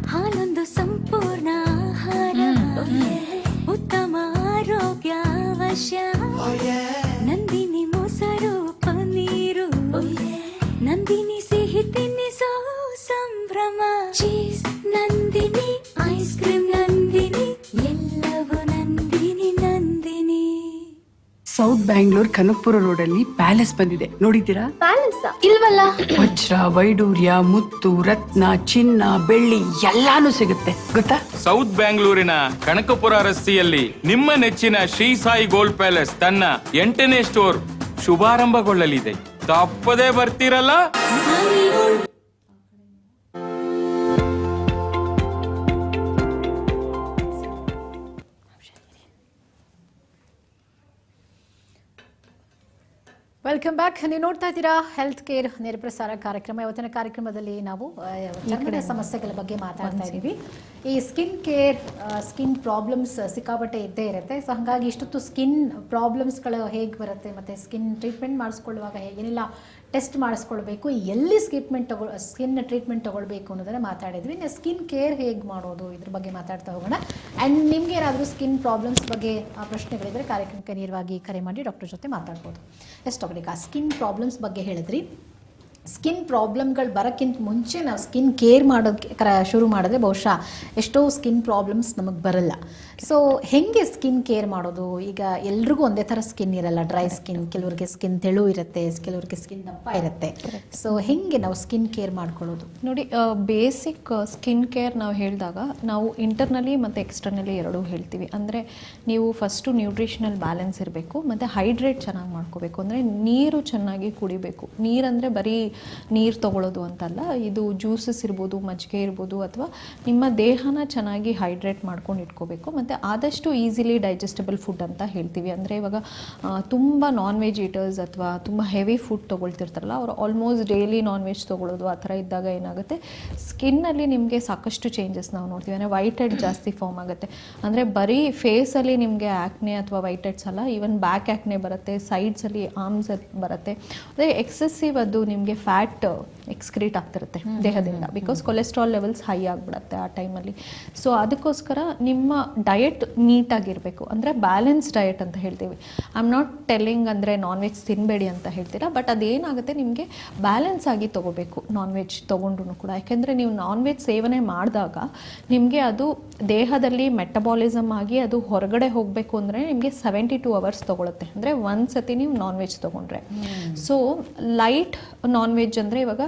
ಹಾಲೊಂದು ಸಂಪೂರ್ಣ ಆಹಾರ. ಉತ್ತಮ ಆರೋಗ್ಯ ಅವಶ್ಯ. ಬ್ಯಾಂಗ್ಳೂರ್ ಕನಕಪುರ ರೋಡ್ ಅಲ್ಲಿ ಪ್ಯಾಲೇಸ್ ಬಂದಿದೆ. ನೋಡಿದ್ದೀರಾ? ಪ್ಯಾಲೆಸ್ ಇಲ್ವಲ್ಲ? ವಜ್ರ ವೈಡೂರ್ಯ ಮುತ್ತು ರತ್ನ ಚಿನ್ನ ಬೆಳ್ಳಿ ಎಲ್ಲಾನು ಸಿಗುತ್ತೆ. ಗೊತ್ತಾ? ಸೌತ್ ಬ್ಯಾಂಗ್ಳೂರಿನ ಕನಕಪುರ ರಸ್ತೆಯಲ್ಲಿ ನಿಮ್ಮ ನೆಚ್ಚಿನ ಶ್ರೀ ಸಾಯಿ ಗೋಲ್ಡ್ ಪ್ಯಾಲೇಸ್ ತನ್ನ ಎಂಟನೇ ಸ್ಟೋರ್ ಶುಭಾರಂಭಗೊಳ್ಳಲಿದೆ. ತಪ್ಪದೇ ಬರ್ತೀರಲ್ಲ? ವೆಲ್ಕಮ್ ಬ್ಯಾಕ್ ನೀವು ನೋಡ್ತಾ ಇದ್ದೀರಾ ಹೆಲ್ತ್ ಕೇರ್ ನೇರ ಪ್ರಸಾರ ಕಾರ್ಯಕ್ರಮ. ಇವತ್ತಿನ ಕಾರ್ಯಕ್ರಮದಲ್ಲಿ ನಾವು ಚರ್ಮದ ಸಮಸ್ಯೆಗಳ ಬಗ್ಗೆ ಮಾತಾಡ್ತಾ ಇದ್ದೀವಿ. ಈ ಸ್ಕಿನ್ ಕೇರ್ ಸ್ಕಿನ್ ಪ್ರಾಬ್ಲಮ್ಸ್ ಸಿಕ್ಕಾಪಟ್ಟೆ ಇದ್ದೇ ಇರುತ್ತೆ. ಸೊ ಹಾಗಾಗಿ ಇಷ್ಟೊತ್ತು ಸ್ಕಿನ್ ಪ್ರಾಬ್ಲಮ್ಸ್ಗಳು ಹೇಗೆ ಬರುತ್ತೆ ಮತ್ತು ಸ್ಕಿನ್ ಟ್ರೀಟ್ಮೆಂಟ್ ಮಾಡಿಸ್ಕೊಳ್ಳುವಾಗ ಏನೆಲ್ಲ ಟೆಸ್ಟ್ ಮಾಡಿಸ್ಕೊಳ್ಬೇಕು, ಎಲ್ಲಿ ಸ್ಕಿಟ್ಮೆಂಟ್ ತಗೊಳ್ ಸ್ಕಿನ್ ಟ್ರೀಟ್ಮೆಂಟ್ ತೊಗೊಳ್ಬೇಕು ಅನ್ನೋದನ್ನು ಮಾತಾಡಿದ್ವಿ. ಇನ್ನು ಸ್ಕಿನ್ ಕೇರ್ ಹೇಗೆ ಮಾಡೋದು ಇದ್ರ ಬಗ್ಗೆ ಮಾತಾಡ್ತಾ ಹೋಗೋಣ. ಆ್ಯಂಡ್ ನಿಮ್ಗೆ ಏನಾದರೂ ಸ್ಕಿನ್ ಪ್ರಾಬ್ಲಮ್ಸ್ ಬಗ್ಗೆ, ಆ, ಪ್ರಶ್ನೆಗಳಿದ್ರೆ ಕಾರ್ಯಕ್ರಮಕ್ಕೆ ನೇರವಾಗಿ ಕರೆ ಮಾಡಿ ಡಾಕ್ಟರ್ ಜೊತೆ ಮಾತಾಡ್ಬೋದು. ಎಸ್ ಡಾಕ್ಟರ್ ಈಗ ಸ್ಕಿನ್ ಪ್ರಾಬ್ಲಮ್ಸ್ ಬಗ್ಗೆ ಹೇಳಿದ್ರಿ? ಸ್ಕಿನ್ ಪ್ರಾಬ್ಲಮ್ಗಳು ಬರೋಕ್ಕಿಂತ ಮುಂಚೆ ನಾವು ಸ್ಕಿನ್ ಕೇರ್ ಮಾಡೋಕ್ಕೆ ಕರ ಶುರು ಮಾಡಿದ್ರೆ ಬಹುಶಃ ಎಷ್ಟೋ ಸ್ಕಿನ್ ಪ್ರಾಬ್ಲಮ್ಸ್ ನಮಗೆ ಬರಲ್ಲ. ಸೊ ಹೆಂಗೆ ಸ್ಕಿನ್ ಕೇರ್ ಮಾಡೋದು? ಈಗ ಎಲ್ರಿಗೂ ಒಂದೇ ಥರ ಸ್ಕಿನ್ ಇರಲ್ಲ ಡ್ರೈ ಸ್ಕಿನ್ ಕೆಲವ್ರಿಗೆ ಸ್ಕಿನ್ ತೆಳು ಇರುತ್ತೆ ಕೆಲವ್ರಿಗೆ ಸ್ಕಿನ್ ದಪ್ಪ ಇರುತ್ತೆ. ಸೊ ಹೆಂಗೆ ನಾವು ಸ್ಕಿನ್ ಕೇರ್ ಮಾಡ್ಕೊಳ್ಳೋದು? ನೋಡಿ ಬೇಸಿಕ್ ಸ್ಕಿನ್ ಕೇರ್ ನಾವು ಹೇಳಿದಾಗ ನಾವು ಇಂಟರ್ನಲಿ ಮತ್ತು ಎಕ್ಸ್ಟರ್ನಲಿ ಎರಡೂ ಹೇಳ್ತೀವಿ. ಅಂದರೆ ನೀವು ಫಸ್ಟು ನ್ಯೂಟ್ರಿಷನಲ್ ಬ್ಯಾಲೆನ್ಸ್ ಇರಬೇಕು ಮತ್ತು ಹೈಡ್ರೇಟ್ ಚೆನ್ನಾಗಿ ಮಾಡ್ಕೋಬೇಕು. ಅಂದರೆ ನೀರು ಚೆನ್ನಾಗಿ ಕುಡಿಬೇಕು. ನೀರಂದರೆ ಬರೀ ನೀರು ತೊಗೊಳ್ಳೋದು ಅಂತಲ್ಲ ಇದು ಜ್ಯೂಸಸ್ ಇರ್ಬೋದು ಮಜ್ಜಿಗೆ ಇರ್ಬೋದು ಅಥವಾ ನಿಮ್ಮ ದೇಹನ ಚೆನ್ನಾಗಿ ಹೈಡ್ರೇಟ್ ಮಾಡ್ಕೊಂಡು ಇಟ್ಕೋಬೇಕು. ಮತ್ತು ಆದಷ್ಟು ಈಸಿಲಿ ಡೈಜೆಸ್ಟಬಲ್ ಫುಡ್ ಅಂತ ಹೇಳ್ತೀವಿ. ಅಂದರೆ ಇವಾಗ ತುಂಬ ನಾನ್ ವೆಜ್ ಈಟರ್ಸ್ ಅಥವಾ ತುಂಬ ಹೆವಿ ಫುಡ್ ತೊಗೊಳ್ತಿರ್ತಾರಲ್ಲ, ಅವರು ಆಲ್ಮೋಸ್ಟ್ ಡೈಲಿ ನಾನ್ ವೆಜ್ ತೊಗೊಳ್ಳೋದು ಆ ಥರ ಇದ್ದಾಗ ಏನಾಗುತ್ತೆ ಸ್ಕಿನ್ನಲ್ಲಿ ನಿಮಗೆ ಸಾಕಷ್ಟು ಚೇಂಜಸ್ ನಾವು ನೋಡ್ತೀವಿ. ಅಂದರೆ ವೈಟ್ ಹೆಡ್ ಜಾಸ್ತಿ ಫಾರ್ಮ್ ಆಗುತ್ತೆ. ಅಂದರೆ ಬರೀ ಫೇಸಲ್ಲಿ ನಿಮಗೆ ಆ್ಯಕ್ನೆ ಅಥವಾ ವೈಟ್ ಹೆಡ್ಸ್ ಅಲ್ಲ ಈವನ್ ಬ್ಯಾಕ್ ಆ್ಯಕ್ನೆ ಬರುತ್ತೆ ಸೈಡ್ಸಲ್ಲಿ ಆರ್ಮ್ಸ್ ಬರುತ್ತೆ. ಅದೇ ಎಕ್ಸೆಸಿವ್ ಅದು ನಿಮಗೆ ಫ್ಯಾಟ್ ಎಕ್ಸ್ಕ್ರೀಟ್ ಆಗ್ತಿರುತ್ತೆ ದೇಹದಿಂದ. ಬಿಕಾಸ್ ಕೊಲೆಸ್ಟ್ರಾಲ್ ಲೆವೆಲ್ಸ್ ಹೈ ಆಗಿಬಿಡುತ್ತೆ ಆ ಟೈಮಲ್ಲಿ ಸೊ ಅದಕ್ಕೋಸ್ಕರ ನಿಮ್ಮ ಡಯಟ್ ನೀಟಾಗಿರಬೇಕು ಅಂದರೆ ಬ್ಯಾಲೆನ್ಸ್ ಡಯಟ್ ಅಂತ ಹೇಳ್ತೀವಿ. ಐ ಆಮ್ ನಾಟ್ ಟೆಲ್ಲಿಂಗ್ ಅಂದರೆ ನಾನ್ ವೆಜ್ ತಿನ್ನಬೇಡಿ ಅಂತ ಹೇಳ್ತೀರಾ ಬಟ್ ಅದೇನಾಗುತ್ತೆ ನಿಮಗೆ ಬ್ಯಾಲೆನ್ಸ್ ಆಗಿ ತೊಗೋಬೇಕು. ನಾನ್ ವೆಜ್ ತೊಗೊಂಡ್ರು ಕೂಡ. ಯಾಕೆಂದರೆ ನೀವು ನಾನ್ ವೆಜ್ ಸೇವನೆ ಮಾಡಿದಾಗ ನಿಮಗೆ ಅದು ದೇಹದಲ್ಲಿ ಮೆಟಬಾಲಿಸಮ್ ಆಗಿ ಅದು ಹೊರಗಡೆ ಹೋಗಬೇಕು ಅಂದರೆ ನಿಮಗೆ ಸೆವೆಂಟಿ ಟೂ ಅವರ್ಸ್ ತೊಗೊಳುತ್ತೆ. ಅಂದರೆ ಒಂದು ಸತಿ ನೀವು ನಾನ್ ವೆಜ್ ತೊಗೊಂಡ್ರೆ. ಸೊ ಲೈಟ್ ನಾನ್ ವೆಜ್ ಅಂದರೆ ಇವಾಗ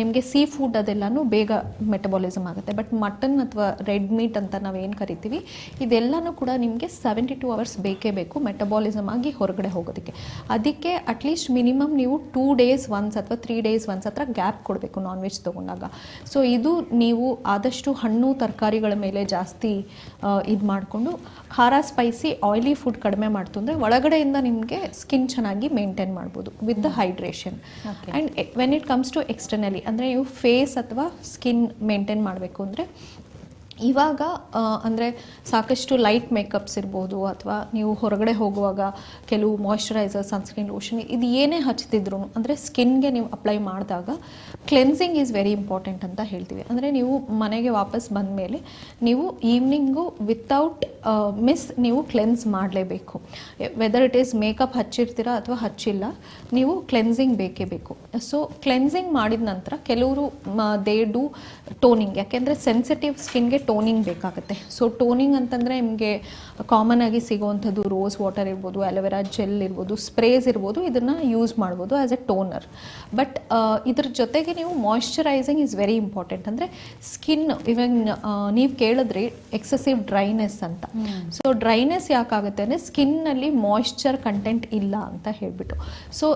ನಿಮಗೆ ಸೀ ಫುಡ್ ಅದೆಲ್ಲನೂ ಬೇಗ ಮೆಟಬಾಲಿಸಮ್ ಆಗುತ್ತೆ. ಬಟ್ ಮಟನ್ ಅಥವಾ ರೆಡ್ ಮೀಟ್ ಅಂತ ನಾವೇನು ಕರಿತೀವಿ ಇದೆಲ್ಲನೂ ಕೂಡ ನಿಮಗೆ ಸೆವೆಂಟಿ ಟೂ ಅವರ್ಸ್ ಬೇಕೇ ಬೇಕು ಮೆಟಬಾಲಿಸಮ್ ಆಗಿ ಹೊರಗಡೆ ಹೋಗೋದಕ್ಕೆ. ಅದಕ್ಕೆ ಅಟ್ಲೀಸ್ಟ್ ಮಿನಿಮಮ್ ನೀವು ಟೂ ಡೇಸ್ ಒನ್ಸ್ ಅಥವಾ ತ್ರೀ ಡೇಸ್ ಒನ್ಸ್ ಹತ್ರ ಗ್ಯಾಪ್ ಕೊಡಬೇಕು ನಾನ್ ವೆಜ್ ತೊಗೊಂಡಾಗ. ಸೊ ಇದು ನೀವು ಆದಷ್ಟು ಹಣ್ಣು ತರಕಾರಿಗಳ ಮೇಲೆ ಜಾಸ್ತಿ ಇದು ಮಾಡಿಕೊಂಡು ಖಾರ ಸ್ಪೈಸಿ ಆಯಿಲಿ ಫುಡ್ ಕಡಿಮೆ ಮಾಡ್ತು ಅಂದರೆ ಒಳಗಡೆಯಿಂದ ನಿಮಗೆ ಸ್ಕಿನ್ ಚೆನ್ನಾಗಿ ಮೇಂಟೈನ್ ಮಾಡ್ಬೋದು with the hydration and when it comes to externally ಅಂದರೆ ನೀವು ಫೇಸ್ ಅಥವಾ ಸ್ಕಿನ್ ಮೇಂಟೈನ್ ಮಾಡಬೇಕು ಅಂದರೆ ಇವಾಗ ಅಂದರೆ ಸಾಕಷ್ಟು ಲೈಟ್ ಮೇಕಪ್ಸ್ ಇರ್ಬೋದು ಅಥವಾ ನೀವು ಹೊರಗಡೆ ಹೋಗುವಾಗ ಕೆಲವು ಮಾಯಶ್ಚರೈಸರ್ ಸನ್ಸ್ಕ್ರೀನ್ ಲೋಷನ್ ಇದು ಏನೇ ಹಚ್ತಿದ್ರು ಅಂದರೆ ಸ್ಕಿನ್ಗೆ ನೀವು ಅಪ್ಲೈ ಮಾಡಿದಾಗ ಕ್ಲೆನ್ಸಿಂಗ್ ಈಸ್ ವೆರಿ ಇಂಪಾರ್ಟೆಂಟ್ ಅಂತ ಹೇಳ್ತೀವಿ. ಅಂದರೆ ನೀವು ಮನೆಗೆ ವಾಪಸ್ ಬಂದ ಮೇಲೆ ನೀವು ಈವ್ನಿಂಗು ವಿತೌಟ್ ಮಿಸ್ ನೀವು ಕ್ಲೆನ್ಸ್ ಮಾಡಲೇಬೇಕು. ವೆದರ್ ಇಟ್ ಈಸ್ ಮೇಕಪ್ ಹಚ್ಚಿರ್ತೀರಾ ಅಥವಾ ಹಚ್ಚಿಲ್ಲ, ನೀವು ಕ್ಲೆನ್ಸಿಂಗ್ ಬೇಕೇ ಬೇಕು. ಸೊ ಕ್ಲೆನ್ಸಿಂಗ್ ಮಾಡಿದ ನಂತರ ಕೆಲವರು ದೇ ಡು ಟೋನಿಂಗ್ ಯಾಕೆಂದರೆ ಸೆನ್ಸಿಟಿವ್ ಸ್ಕಿನ್ಗೆ ಟೋನಿಂಗ್ ಬೇಕಾಗುತ್ತೆ. ಸೊ ಟೋನಿಂಗ್ ಅಂತಂದರೆ ನಿಮಗೆ ಕಾಮನ್ ಆಗಿ ಸಿಗುವಂಥದ್ದು ರೋಸ್ ವಾಟರ್ ಇರ್ಬೋದು ಅಲೋವೆರಾ ಜೆಲ್ ಇರ್ಬೋದು ಸ್ಪ್ರೇಸ್ ಇರ್ಬೋದು ಇದನ್ನು ಯೂಸ್ ಮಾಡ್ಬೋದು ಆ್ಯಸ್ ಎ ಟೋನರ್ ಬಟ್ ಇದ್ರ ಜೊತೆಗೆ ನೀವು ಮಾಯ್ಶ್ಚರೈಸಿಂಗ್ ಈಸ್ ವೆರಿ ಇಂಪಾರ್ಟೆಂಟ್ ಅಂದರೆ ಸ್ಕಿನ್ ಇವನ್ ನೀವು ಕೇಳಿದ್ರಿ ಎಕ್ಸೆಸಿವ್ ಡ್ರೈನೆಸ್ ಅಂತ. ಸೊ ಡ್ರೈನೆಸ್ ಯಾಕಾಗುತ್ತೆ ಅಂದರೆ ಸ್ಕಿನ್ನಲ್ಲಿ ಮಾಯ್ಶ್ಚರ್ ಕಂಟೆಂಟ್ ಇಲ್ಲ ಅಂತ ಹೇಳಿಬಿಟ್ಟು. So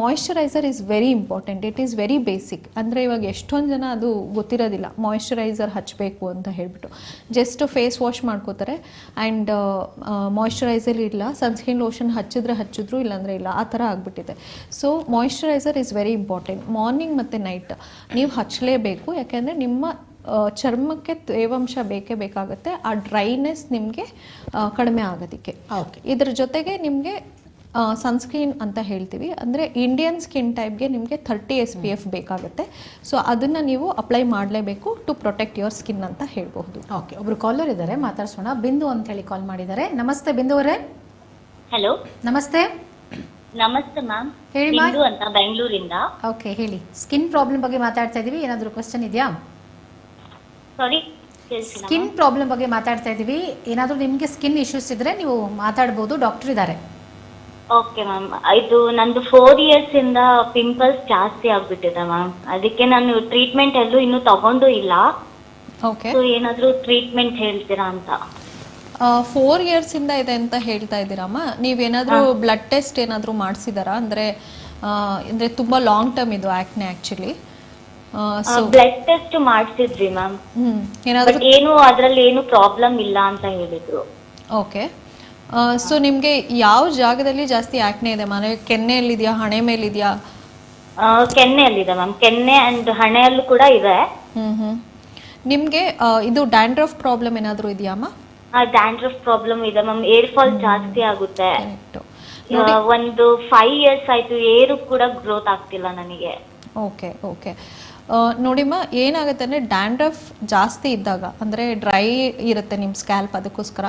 moisturiser is very important it is very basic ಅಂದರೆ ಇವಾಗ ಎಷ್ಟೊಂದು ಜನ ಅದು ಗೊತ್ತಿರೋದಿಲ್ಲ. ಮಾಯಶ್ಚರೈಸರ್ ಹಚ್ಚಬೇಕು ಅಂತ ಹೇಳಿಬಿಟ್ಟು. ಜಸ್ಟ್ ಫೇಸ್ ವಾಶ್ ಮಾಡ್ಕೋತಾರೆ. ಆ್ಯಂಡ್ ಮಾಯಶ್ಚರೈಸರ್ ಇಲ್ಲ. ಸನ್ಸ್ಕ್ರೀನ್ ಲೋಷನ್ ಹಚ್ಚಿದ್ರೆ ಹಚ್ಚಿದ್ರು ಇಲ್ಲಾಂದರೆ ಇಲ್ಲ. ಆ ಥರ ಆಗಿಬಿಟ್ಟಿದೆ. So moisturiser is very important morning ಮತ್ತು ನೈಟ್ ನೀವು ಹಚ್ಚಲೇಬೇಕು ಯಾಕೆಂದರೆ ನಿಮ್ಮ ಚರ್ಮಕ್ಕೆ ತೇವಾಂಶ ಬೇಕೇ ಬೇಕಾಗುತ್ತೆ. ಆ ಡ್ರೈನೆಸ್ ನಿಮಗೆ ಕಡಿಮೆ ಆಗೋದಕ್ಕೆ. ಓಕೆ ಇದ್ರ ಜೊತೆಗೆ ನಿಮಗೆ ಸನ್ಸ್ಕ್ರೀನ್ ಅಂತ ಹೇಳ್ತೀವಿ. ಅಂದರೆ ಇಂಡಿಯನ್ ಸ್ಕಿನ್ ಟೈಪ್ಗೆ ನಿಮಗೆ ಥರ್ಟಿ ಎಸ್ ಪಿ ಎಫ್ ಬೇಕಾಗುತ್ತೆ. ಸೊ ಅದನ್ನು ನೀವು ಅಪ್ಲೈ ಮಾಡಲೇಬೇಕು ಟು ಪ್ರೊಟೆಕ್ಟ್ ಯುವರ್ ಸ್ಕಿನ್ ಅಂತ ಹೇಳ್ಬಹುದು. ಓಕೆ ಒಬ್ರು ಕಾಲರ್ ಇದ್ದಾರೆ ಮಾತಾಡ್ಸೋಣ. ಬಿಂದು ಅಂತ ಹೇಳಿ ಕಾಲ್ ಮಾಡಿದ್ದಾರೆ. ನಮಸ್ತೆ ಬಿಂದು ಅವರೇ. ಹಲೋ ನಮಸ್ತೆ. ನಮಸ್ತೆ ಮ್ಯಾಮ್ ಹೇಳಿ. ಬಿಂದು ಅಂತ ಬೆಂಗಳೂರಿಂದ ಓಕೆ ಹೇಳಿ. ಸ್ಕಿನ್ ಪ್ರಾಬ್ಲಮ್ ಬಗ್ಗೆ ಮಾತಾಡ್ತಾ ಇದೀವಿ. ಏನಾದರೂ ಕ್ವಶನ್ ಇದೆಯಾ? ಸಾರಿ ಸ್ಕಿನ್ ಪ್ರಾಬ್ಲಮ್ ಬಗ್ಗೆ ಮಾತಾಡ್ತಾ ಇದೀವಿ. ಏನಾದರೂ ನಿಮಗೆ ಸ್ಕಿನ್ ಇಶ್ಯೂಸ್ ಇದ್ರೆ ನೀವು ಮಾತಾಡ್ಬೋದು. ಡಾಕ್ಟರ್ ಇದ್ದಾರೆ. ಓಕೆ ಮ್ಯಾಮ್ ಇದು ನಂದು ಫೋರ್ ಇಯರ್ಸ್ ಇಂದ ಪಿಂಪಲ್ಸ್ ಜಾಸ್ತಿ ಆಗ್ಬಿಟ್ಟಿದೆ ಮ್ಯಾಮ್ ಅದಕ್ಕೆ ನಾನು ಟ್ರೀಟ್ಮೆಂಟ್ ಎಲ್ಲೂ ಇನ್ನೂ ತಗೊಂಡು ಇಲ್ಲ. ಓಕೆ ಸೊ ಏನಾದ್ರೂ ಟ್ರೀಟ್ಮೆಂಟ್ ಹೇಳ್ತೀರಾ ಅಂತ. ಫೋರ್ ಇಯರ್ಸಿಂದ ಇದೆ ಅಂತ ಹೇಳ್ತಾ ಇದ್ದೀರಮ್ಮ ನೀವೇನಾದರೂ ಬ್ಲಡ್ ಟೆಸ್ಟ್ ಏನಾದರೂ ಮಾಡಿಸಿದಾರಾ? ಅಂದ್ರೆ ಅಂದ್ರೆ ತುಂಬಾ ಲಾಂಗ್ ಟರ್ಮ್ ಇದು acne actually so blood test ಮಾಡಿಸಿದ್ವಿ ma'am ಹ್ಞೂ ಏನಾದರೂ ಏನು ಅದ್ರಲ್ಲಿ ಏನು ಪ್ರಾಬ್ಲಮ್ ಇಲ್ಲ ಅಂತ ಹೇಳಿದ್ರು. ಓಕೆ ಸೊ ನಿಮಗೆ ಯಾವ ಜಾಗದಲ್ಲಿ ಜಾಸ್ತಿ ಆಕ್ನೆ ಇದೆ? ಮನೆ ಕೆನ್ನೆಯಲ್ಲಿದೆಯಾ ಹಣೆ ಮೇಲಿದೆಯಾ? ಕೆನ್ನೆಯಲ್ಲಿದೆ ಮ್ಯಾಮ್. ಕೆನ್ನೆ ಅಂಡ್ ಹಣೆಯಲ್ಲೂ ಕೂಡ ಇದೆ. ಹ್ಞೂ ನಿಮಗೆ ಇದು ಡ್ಯಾಂಡ್ರಫ್ ಪ್ರಾಬ್ಲಮ್ ಏನಾದರೂ ಇದೆಯಾಮ್ಮ ಡ್ಯಾಂಡ್ರಫ್ ಪ್ರಾಬ್ಲಮ್ ಇದೆ ಮ್ಯಾಮ್. ಏರ್ ಫಾಲ್ ಜಾಸ್ತಿ ಆಗುತ್ತೆ. ಒಂದು ಫೈವ್ ಇಯರ್ಸ್ ಆಯ್ತು ಏರು ಕೂಡ ಗ್ರೋತ್ ಆಗ್ತಿಲ್ಲ ನನಗೆ. ಓಕೆ ಓಕೆ ನೋಡಿಮ್ಮ ಏನಾಗುತ್ತೆ ಅಂದರೆ ಡ್ಯಾಂಡ್ರಫ್ ಜಾಸ್ತಿ ಇದ್ದಾಗ ಅಂದರೆ ಡ್ರೈ ಇರುತ್ತೆ ನಿಮ್ಮ ಸ್ಕ್ಯಾಲ್ಪ್ ಅದಕ್ಕೋಸ್ಕರ.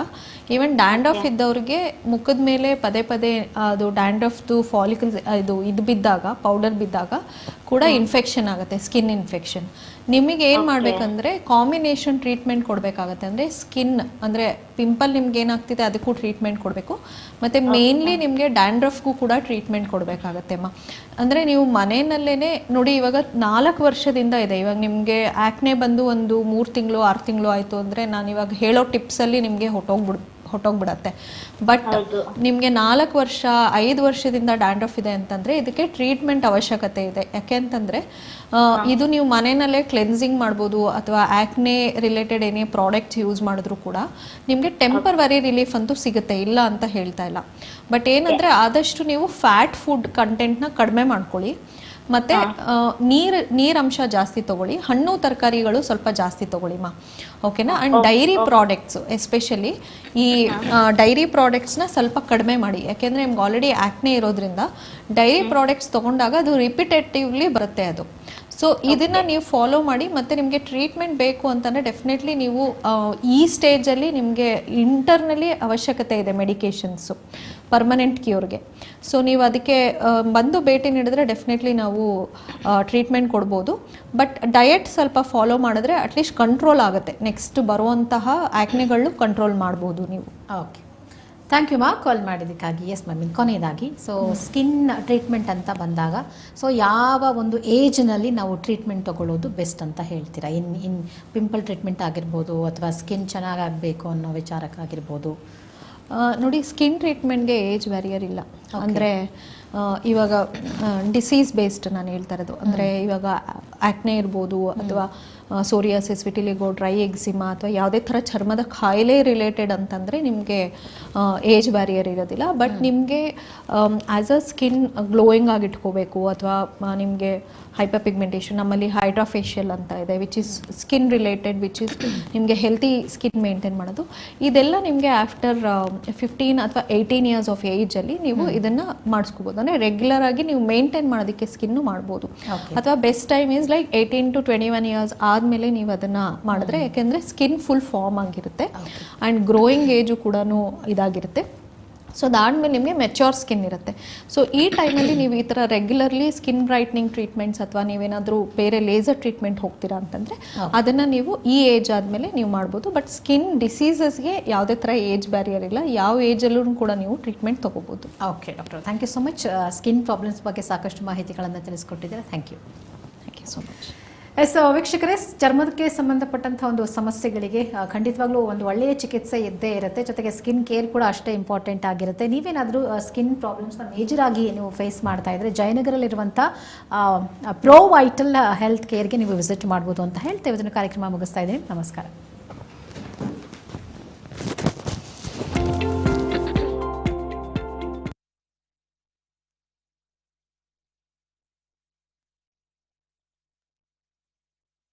ಈವನ್ ಡ್ಯಾಂಡ್ರಫ್ ಇದ್ದವ್ರಿಗೆ ಮುಖದ ಮೇಲೆ ಪದೇ ಪದೇ ಅದು ಡ್ಯಾಂಡ್ರಫ್ದು ಫಾಲಿಕಲ್ಸ್ ಇದು ಇದು ಬಿದ್ದಾಗ ಪೌಡರ್ ಬಿದ್ದಾಗ ಕೂಡ ಇನ್ಫೆಕ್ಷನ್ ಆಗುತ್ತೆ ಸ್ಕಿನ್ ಇನ್ಫೆಕ್ಷನ್ ನಿಮಗೆ ಏನು ಮಾಡಬೇಕಂದ್ರೆ ಕಾಂಬಿನೇಷನ್ ಟ್ರೀಟ್ಮೆಂಟ್ ಕೊಡಬೇಕಾಗತ್ತೆ. ಅಂದರೆ ಸ್ಕಿನ್ ಅಂದರೆ ಪಿಂಪಲ್ ನಿಮ್ಗೆ ಏನಾಗ್ತಿದೆ ಅದಕ್ಕೂ ಟ್ರೀಟ್ಮೆಂಟ್ ಕೊಡಬೇಕು. ಮತ್ತು ಮೇನ್ಲಿ ನಿಮಗೆ ಡ್ಯಾಂಡ್ರಫ್ಗೂ ಕೂಡ ಟ್ರೀಟ್ಮೆಂಟ್ ಕೊಡಬೇಕಾಗತ್ತೆ ಅಮ್ಮ ಅಂದರೆ ನೀವು ಮನೆಯಲ್ಲೇ ನೋಡಿ ಇವಾಗ ನಾಲ್ಕು ವರ್ಷದಿಂದ ಇದೆ. ಇವಾಗ ನಿಮಗೆ ಆ್ಯಕ್ನೆ ಬಂದು ಒಂದು ಮೂರು ತಿಂಗಳು ಆರು ತಿಂಗಳು ಆಯಿತು ಅಂದರೆ ನಾನು ಇವಾಗ ಹೇಳೋ ಟಿಪ್ಸಲ್ಲಿ ನಿಮಗೆ ಹೊಟ್ಟೋಗ್ಬಿಡ್ ಹೊಟ್ಟೋಗ್ಬಿಡತ್ತೆ. ಬಟ್ ನಿಮಗೆ ನಾಲ್ಕು ವರ್ಷ ಐದು ವರ್ಷದಿಂದ ಡ್ಯಾಂಡ್ರಫ್ ಇದೆ ಅಂತಂದರೆ ಇದಕ್ಕೆ ಟ್ರೀಟ್ಮೆಂಟ್ ಅವಶ್ಯಕತೆ ಇದೆ. ಯಾಕೆ ಅಂತಂದರೆ ಇದು ನೀವು ಮನೆಯಲ್ಲೇ ಕ್ಲೆನ್ಸಿಂಗ್ ಮಾಡ್ಬೋದು ಅಥವಾ ಆ್ಯಕ್ನೆ ರಿಲೇಟೆಡ್ ಏನೇ ಪ್ರಾಡಕ್ಟ್ಸ್ ಯೂಸ್ ಮಾಡಿದ್ರು ಕೂಡ ನಿಮಗೆ ಟೆಂಪರ್ವರಿ ರಿಲೀಫ್ ಅಂತೂ ಸಿಗುತ್ತೆ. ಇಲ್ಲ ಅಂತ ಹೇಳ್ತಾ ಇಲ್ಲ. ಬಟ್ ಏನಂದರೆ ಆದಷ್ಟು ನೀವು ಫ್ಯಾಟ್ ಫುಡ್ ಕಂಟೆಂಟ್ನ ಕಡಿಮೆ ಮಾಡ್ಕೊಳ್ಳಿ. ಮತ್ತೆ ನೀರ್ ನೀರಂಶ ಜಾಸ್ತಿ ತಗೊಳ್ಳಿ. ಹಣ್ಣು ತರಕಾರಿಗಳು ಸ್ವಲ್ಪ ಜಾಸ್ತಿ ತಗೊಳ್ಳಿ ಮಾ. ಓಕೆನಾ ಅಂಡ್ ಡೈರಿ ಪ್ರಾಡಕ್ಟ್ಸ್ ಎಸ್ಪೆಷಲಿ ಈ ಡೈರಿ ಪ್ರಾಡಕ್ಟ್ಸ್ನ ಸ್ವಲ್ಪ ಕಡಿಮೆ ಮಾಡಿ. ಯಾಕೆಂದ್ರೆ ನಿಮ್ಗೆ ಆಲ್ರೆಡಿ ಆ್ಯಕ್ನೆ ಇರೋದ್ರಿಂದ ಡೈರಿ ಪ್ರಾಡಕ್ಟ್ಸ್ ತಗೊಂಡಾಗ ಅದು ರಿಪಿಟೇಟಿವ್ಲಿ ಬರುತ್ತೆ ಅದು. ಸೊ ಇದನ್ನ ನೀವು ಫಾಲೋ ಮಾಡಿ ಮತ್ತೆ ನಿಮಗೆ ಟ್ರೀಟ್ಮೆಂಟ್ ಬೇಕು ಅಂತಂದ್ರೆ ಡೆಫಿನೆಟ್ಲಿ ನೀವು ಈ ಸ್ಟೇಜಲ್ಲಿ ನಿಮಗೆ ಇಂಟರ್ನಲಿ ಅವಶ್ಯಕತೆ ಇದೆ ಮೆಡಿಕೇಶನ್ಸು ಪರ್ಮನೆಂಟ್ ಕ್ಯೂರ್ಗೆ ಸೊ ನೀವು ಅದಕ್ಕೆ ಬಂದು ಭೇಟಿ ನೀಡಿದ್ರೆ ಡೆಫಿನೆಟ್ಲಿ ನಾವು ಟ್ರೀಟ್ಮೆಂಟ್ ಕೊಡ್ಬೋದು. ಬಟ್ ಡಯಟ್ ಸ್ವಲ್ಪ ಫಾಲೋ ಮಾಡಿದ್ರೆ ಅಟ್ಲೀಸ್ಟ್ ಕಂಟ್ರೋಲ್ ಆಗುತ್ತೆ. ನೆಕ್ಸ್ಟ್ ಬರುವಂತಹ ಆ್ಯಕ್ನೆಗಳು ಕಂಟ್ರೋಲ್ ಮಾಡ್ಬೋದು ನೀವು. ಓಕೆ ಥ್ಯಾಂಕ್ ಯು ಮಾ ಕಾಲ್ ಮಾಡಿದ್ದಕ್ಕಾಗಿ ಎಸ್ ಮ್ಯಾಮ್ ಕೊನೆಯದಾಗಿ. ಸೊ ಸ್ಕಿನ್ ಟ್ರೀಟ್ಮೆಂಟ್ ಅಂತ ಬಂದಾಗ ಸೊ ಯಾವ ಒಂದು ಏಜ್ನಲ್ಲಿ ನಾವು ಟ್ರೀಟ್ಮೆಂಟ್ ತಗೊಳ್ಳೋದು ಬೆಸ್ಟ್ ಅಂತ ಹೇಳ್ತೀರಾ? ಇನ್ ಇನ್ ಪಿಂಪಲ್ ಟ್ರೀಟ್ಮೆಂಟ್ ಆಗಿರ್ಬೋದು ಅಥವಾ ಸ್ಕಿನ್ ಚೆನ್ನಾಗಾಗಬೇಕು ಅನ್ನೋ ವಿಚಾರಕ್ಕಾಗಿರ್ಬೋದು. ನೋಡಿ ಸ್ಕಿನ್ ಟ್ರೀಟ್ಮೆಂಟ್ಗೆ ಏಜ್ ಬ್ಯಾರಿಯರ್ ಇಲ್ಲ. ಅಂದರೆ ಇವಾಗ ಡಿಸೀಸ್ ಬೇಸ್ಡ್ ನಾನು ಹೇಳ್ತಾ ಇರೋದು. ಅಂದರೆ ಇವಾಗ ಆ್ಯಕ್ನೆ ಇರ್ಬೋದು ಅಥವಾ ಸೋರಿಯಾಸಿಸ್ ವಿಟಿಲಿಗೋ ಡ್ರೈ ಎಕ್ಸಿಮಾ ಅಥವಾ ಯಾವುದೇ ಥರ ಚರ್ಮದ ಖಾಯಿಲೆ ರಿಲೇಟೆಡ್ ಅಂತಂದರೆ ನಿಮಗೆ ಏಜ್ ಬ್ಯಾರಿಯರ್ ಇರೋದಿಲ್ಲ. ಬಟ್ ನಿಮಗೆ ಆ್ಯಸ್ ಅ ಸ್ಕಿನ್ ಗ್ಲೋಯಿಂಗ್ ಆಗಿಟ್ಕೋಬೇಕು ಅಥವಾ ನಿಮಗೆ ಹೈಪರ್ ಪಿಗ್ಮೆಂಟೇಷನ್ ನಮ್ಮಲ್ಲಿ ಹೈಡ್ರಾಫೇಶಿಯಲ್ ಅಂತ ಇದೆ which is skin related which is ನಿಮಗೆ ಹೆಲ್ತಿ ಸ್ಕಿನ್ ಮೇಂಟೈನ್ ಮಾಡೋದು. ಇದೆಲ್ಲ ನಿಮಗೆ ಆಫ್ಟರ್ ಫಿಫ್ಟೀನ್ ಅಥವಾ ಏಯ್ಟೀನ್ ಇಯರ್ಸ್ ಆಫ್ ಏಜಲ್ಲಿ ನೀವು ಇದನ್ನು ಮಾಡಿಸ್ಕೋಬೋದು. ಅಂದರೆ ರೆಗ್ಯುಲರ್ ಆಗಿ ನೀವು ಮೇಂಟೈನ್ ಮಾಡೋದಕ್ಕೆ ಸ್ಕಿನ್ನು ಮಾಡ್ಬೋದು. ಅಥವಾ best time is like eighteen to twenty one years ಆದಮೇಲೆ ನೀವು ಅದನ್ನು ಮಾಡಿದ್ರೆ ಯಾಕೆಂದರೆ ಸ್ಕಿನ್ ಫುಲ್ ಫಾರ್ಮ್ ಆಗಿರುತ್ತೆ. ಆ್ಯಂಡ್ ಗ್ರೋಯಿಂಗ್ ಏಜು ಕೂಡ ಇದಾಗಿರುತ್ತೆ. ಸೊ ಅದಾದ್ಮೇಲೆ ನಿಮಗೆ ಮೆಚ್ಯೂರ್ ಸ್ಕಿನ್ ಇರುತ್ತೆ. ಸೊ ಈ ಟೈಮಲ್ಲಿ ನೀವು ಈ ಥರ ರೆಗ್ಯುಲರ್ಲಿ ಸ್ಕಿನ್ ಬ್ರೈಟ್ನಿಂಗ್ ಟ್ರೀಟ್ಮೆಂಟ್ಸ್ ಅಥವಾ ನೀವೇನಾದರೂ ಬೇರೆ ಲೇಸರ್ ಟ್ರೀಟ್ಮೆಂಟ್ ಹೋಗ್ತೀರಾ ಅಂತಂದರೆ ಅದನ್ನು ನೀವು ಈ ಏಜ್ ಆದಮೇಲೆ ನೀವು ಮಾಡ್ಬೋದು. ಬಟ್ ಸ್ಕಿನ್ ಡಿಸೀಸಸ್ಗೆ ಯಾವುದೇ ಥರ ಏಜ್ ಬ್ಯಾರಿಯರ್ ಇಲ್ಲ. ಯಾವ ಏಜಲ್ಲೂ ಕೂಡ ನೀವು ಟ್ರೀಟ್ಮೆಂಟ್ ತೊಗೋಬೋದು. Okay doctor thank you so much skin problems ಬಗ್ಗೆ ಸಾಕಷ್ಟು ಮಾಹಿತಿಗಳನ್ನು ತಿಳಿಸ್ಕೊಟ್ಟಿದ್ದೀರಾ. Thank you thank you so much yes, ವೀಕ್ಷಕರೇ, ಚರ್ಮಕ್ಕೆ ಸಂಬಂಧಪಟ್ಟಂಥ ಒಂದು ಸಮಸ್ಯೆಗಳಿಗೆ ಖಂಡಿತವಾಗ್ಲೂ ಒಂದು ಒಳ್ಳೆಯ ಚಿಕಿತ್ಸೆ ಇದ್ದೇ ಇರುತ್ತೆ. ಜೊತೆಗೆ ಸ್ಕಿನ್ ಕೇರ್ ಕೂಡ ಅಷ್ಟೇ ಇಂಪಾರ್ಟೆಂಟ್ ಆಗಿರುತ್ತೆ. ನೀವೇನಾದರೂ ಸ್ಕಿನ್ ಪ್ರಾಬ್ಲಮ್ಸ್ನ ಮೇಜರ್ ಆಗಿ ನೀವು ಫೇಸ್ ಮಾಡ್ತಾ ಇದ್ರೆ, ಜಯನಗರಲ್ಲಿರುವಂಥ ಪ್ರೋ ವೈಟಲ್ ಹೆಲ್ತ್ ಕೇರ್ಗೆ ನೀವು ವಿಸಿಟ್ ಮಾಡ್ಬೋದು ಅಂತ ಹೇಳ್ತೇವೆ. ಇದನ್ನು ಕಾರ್ಯಕ್ರಮ ಮುಗಿಸ್ತಾ ಇದ್ದೀನಿ. ನಮಸ್ಕಾರ.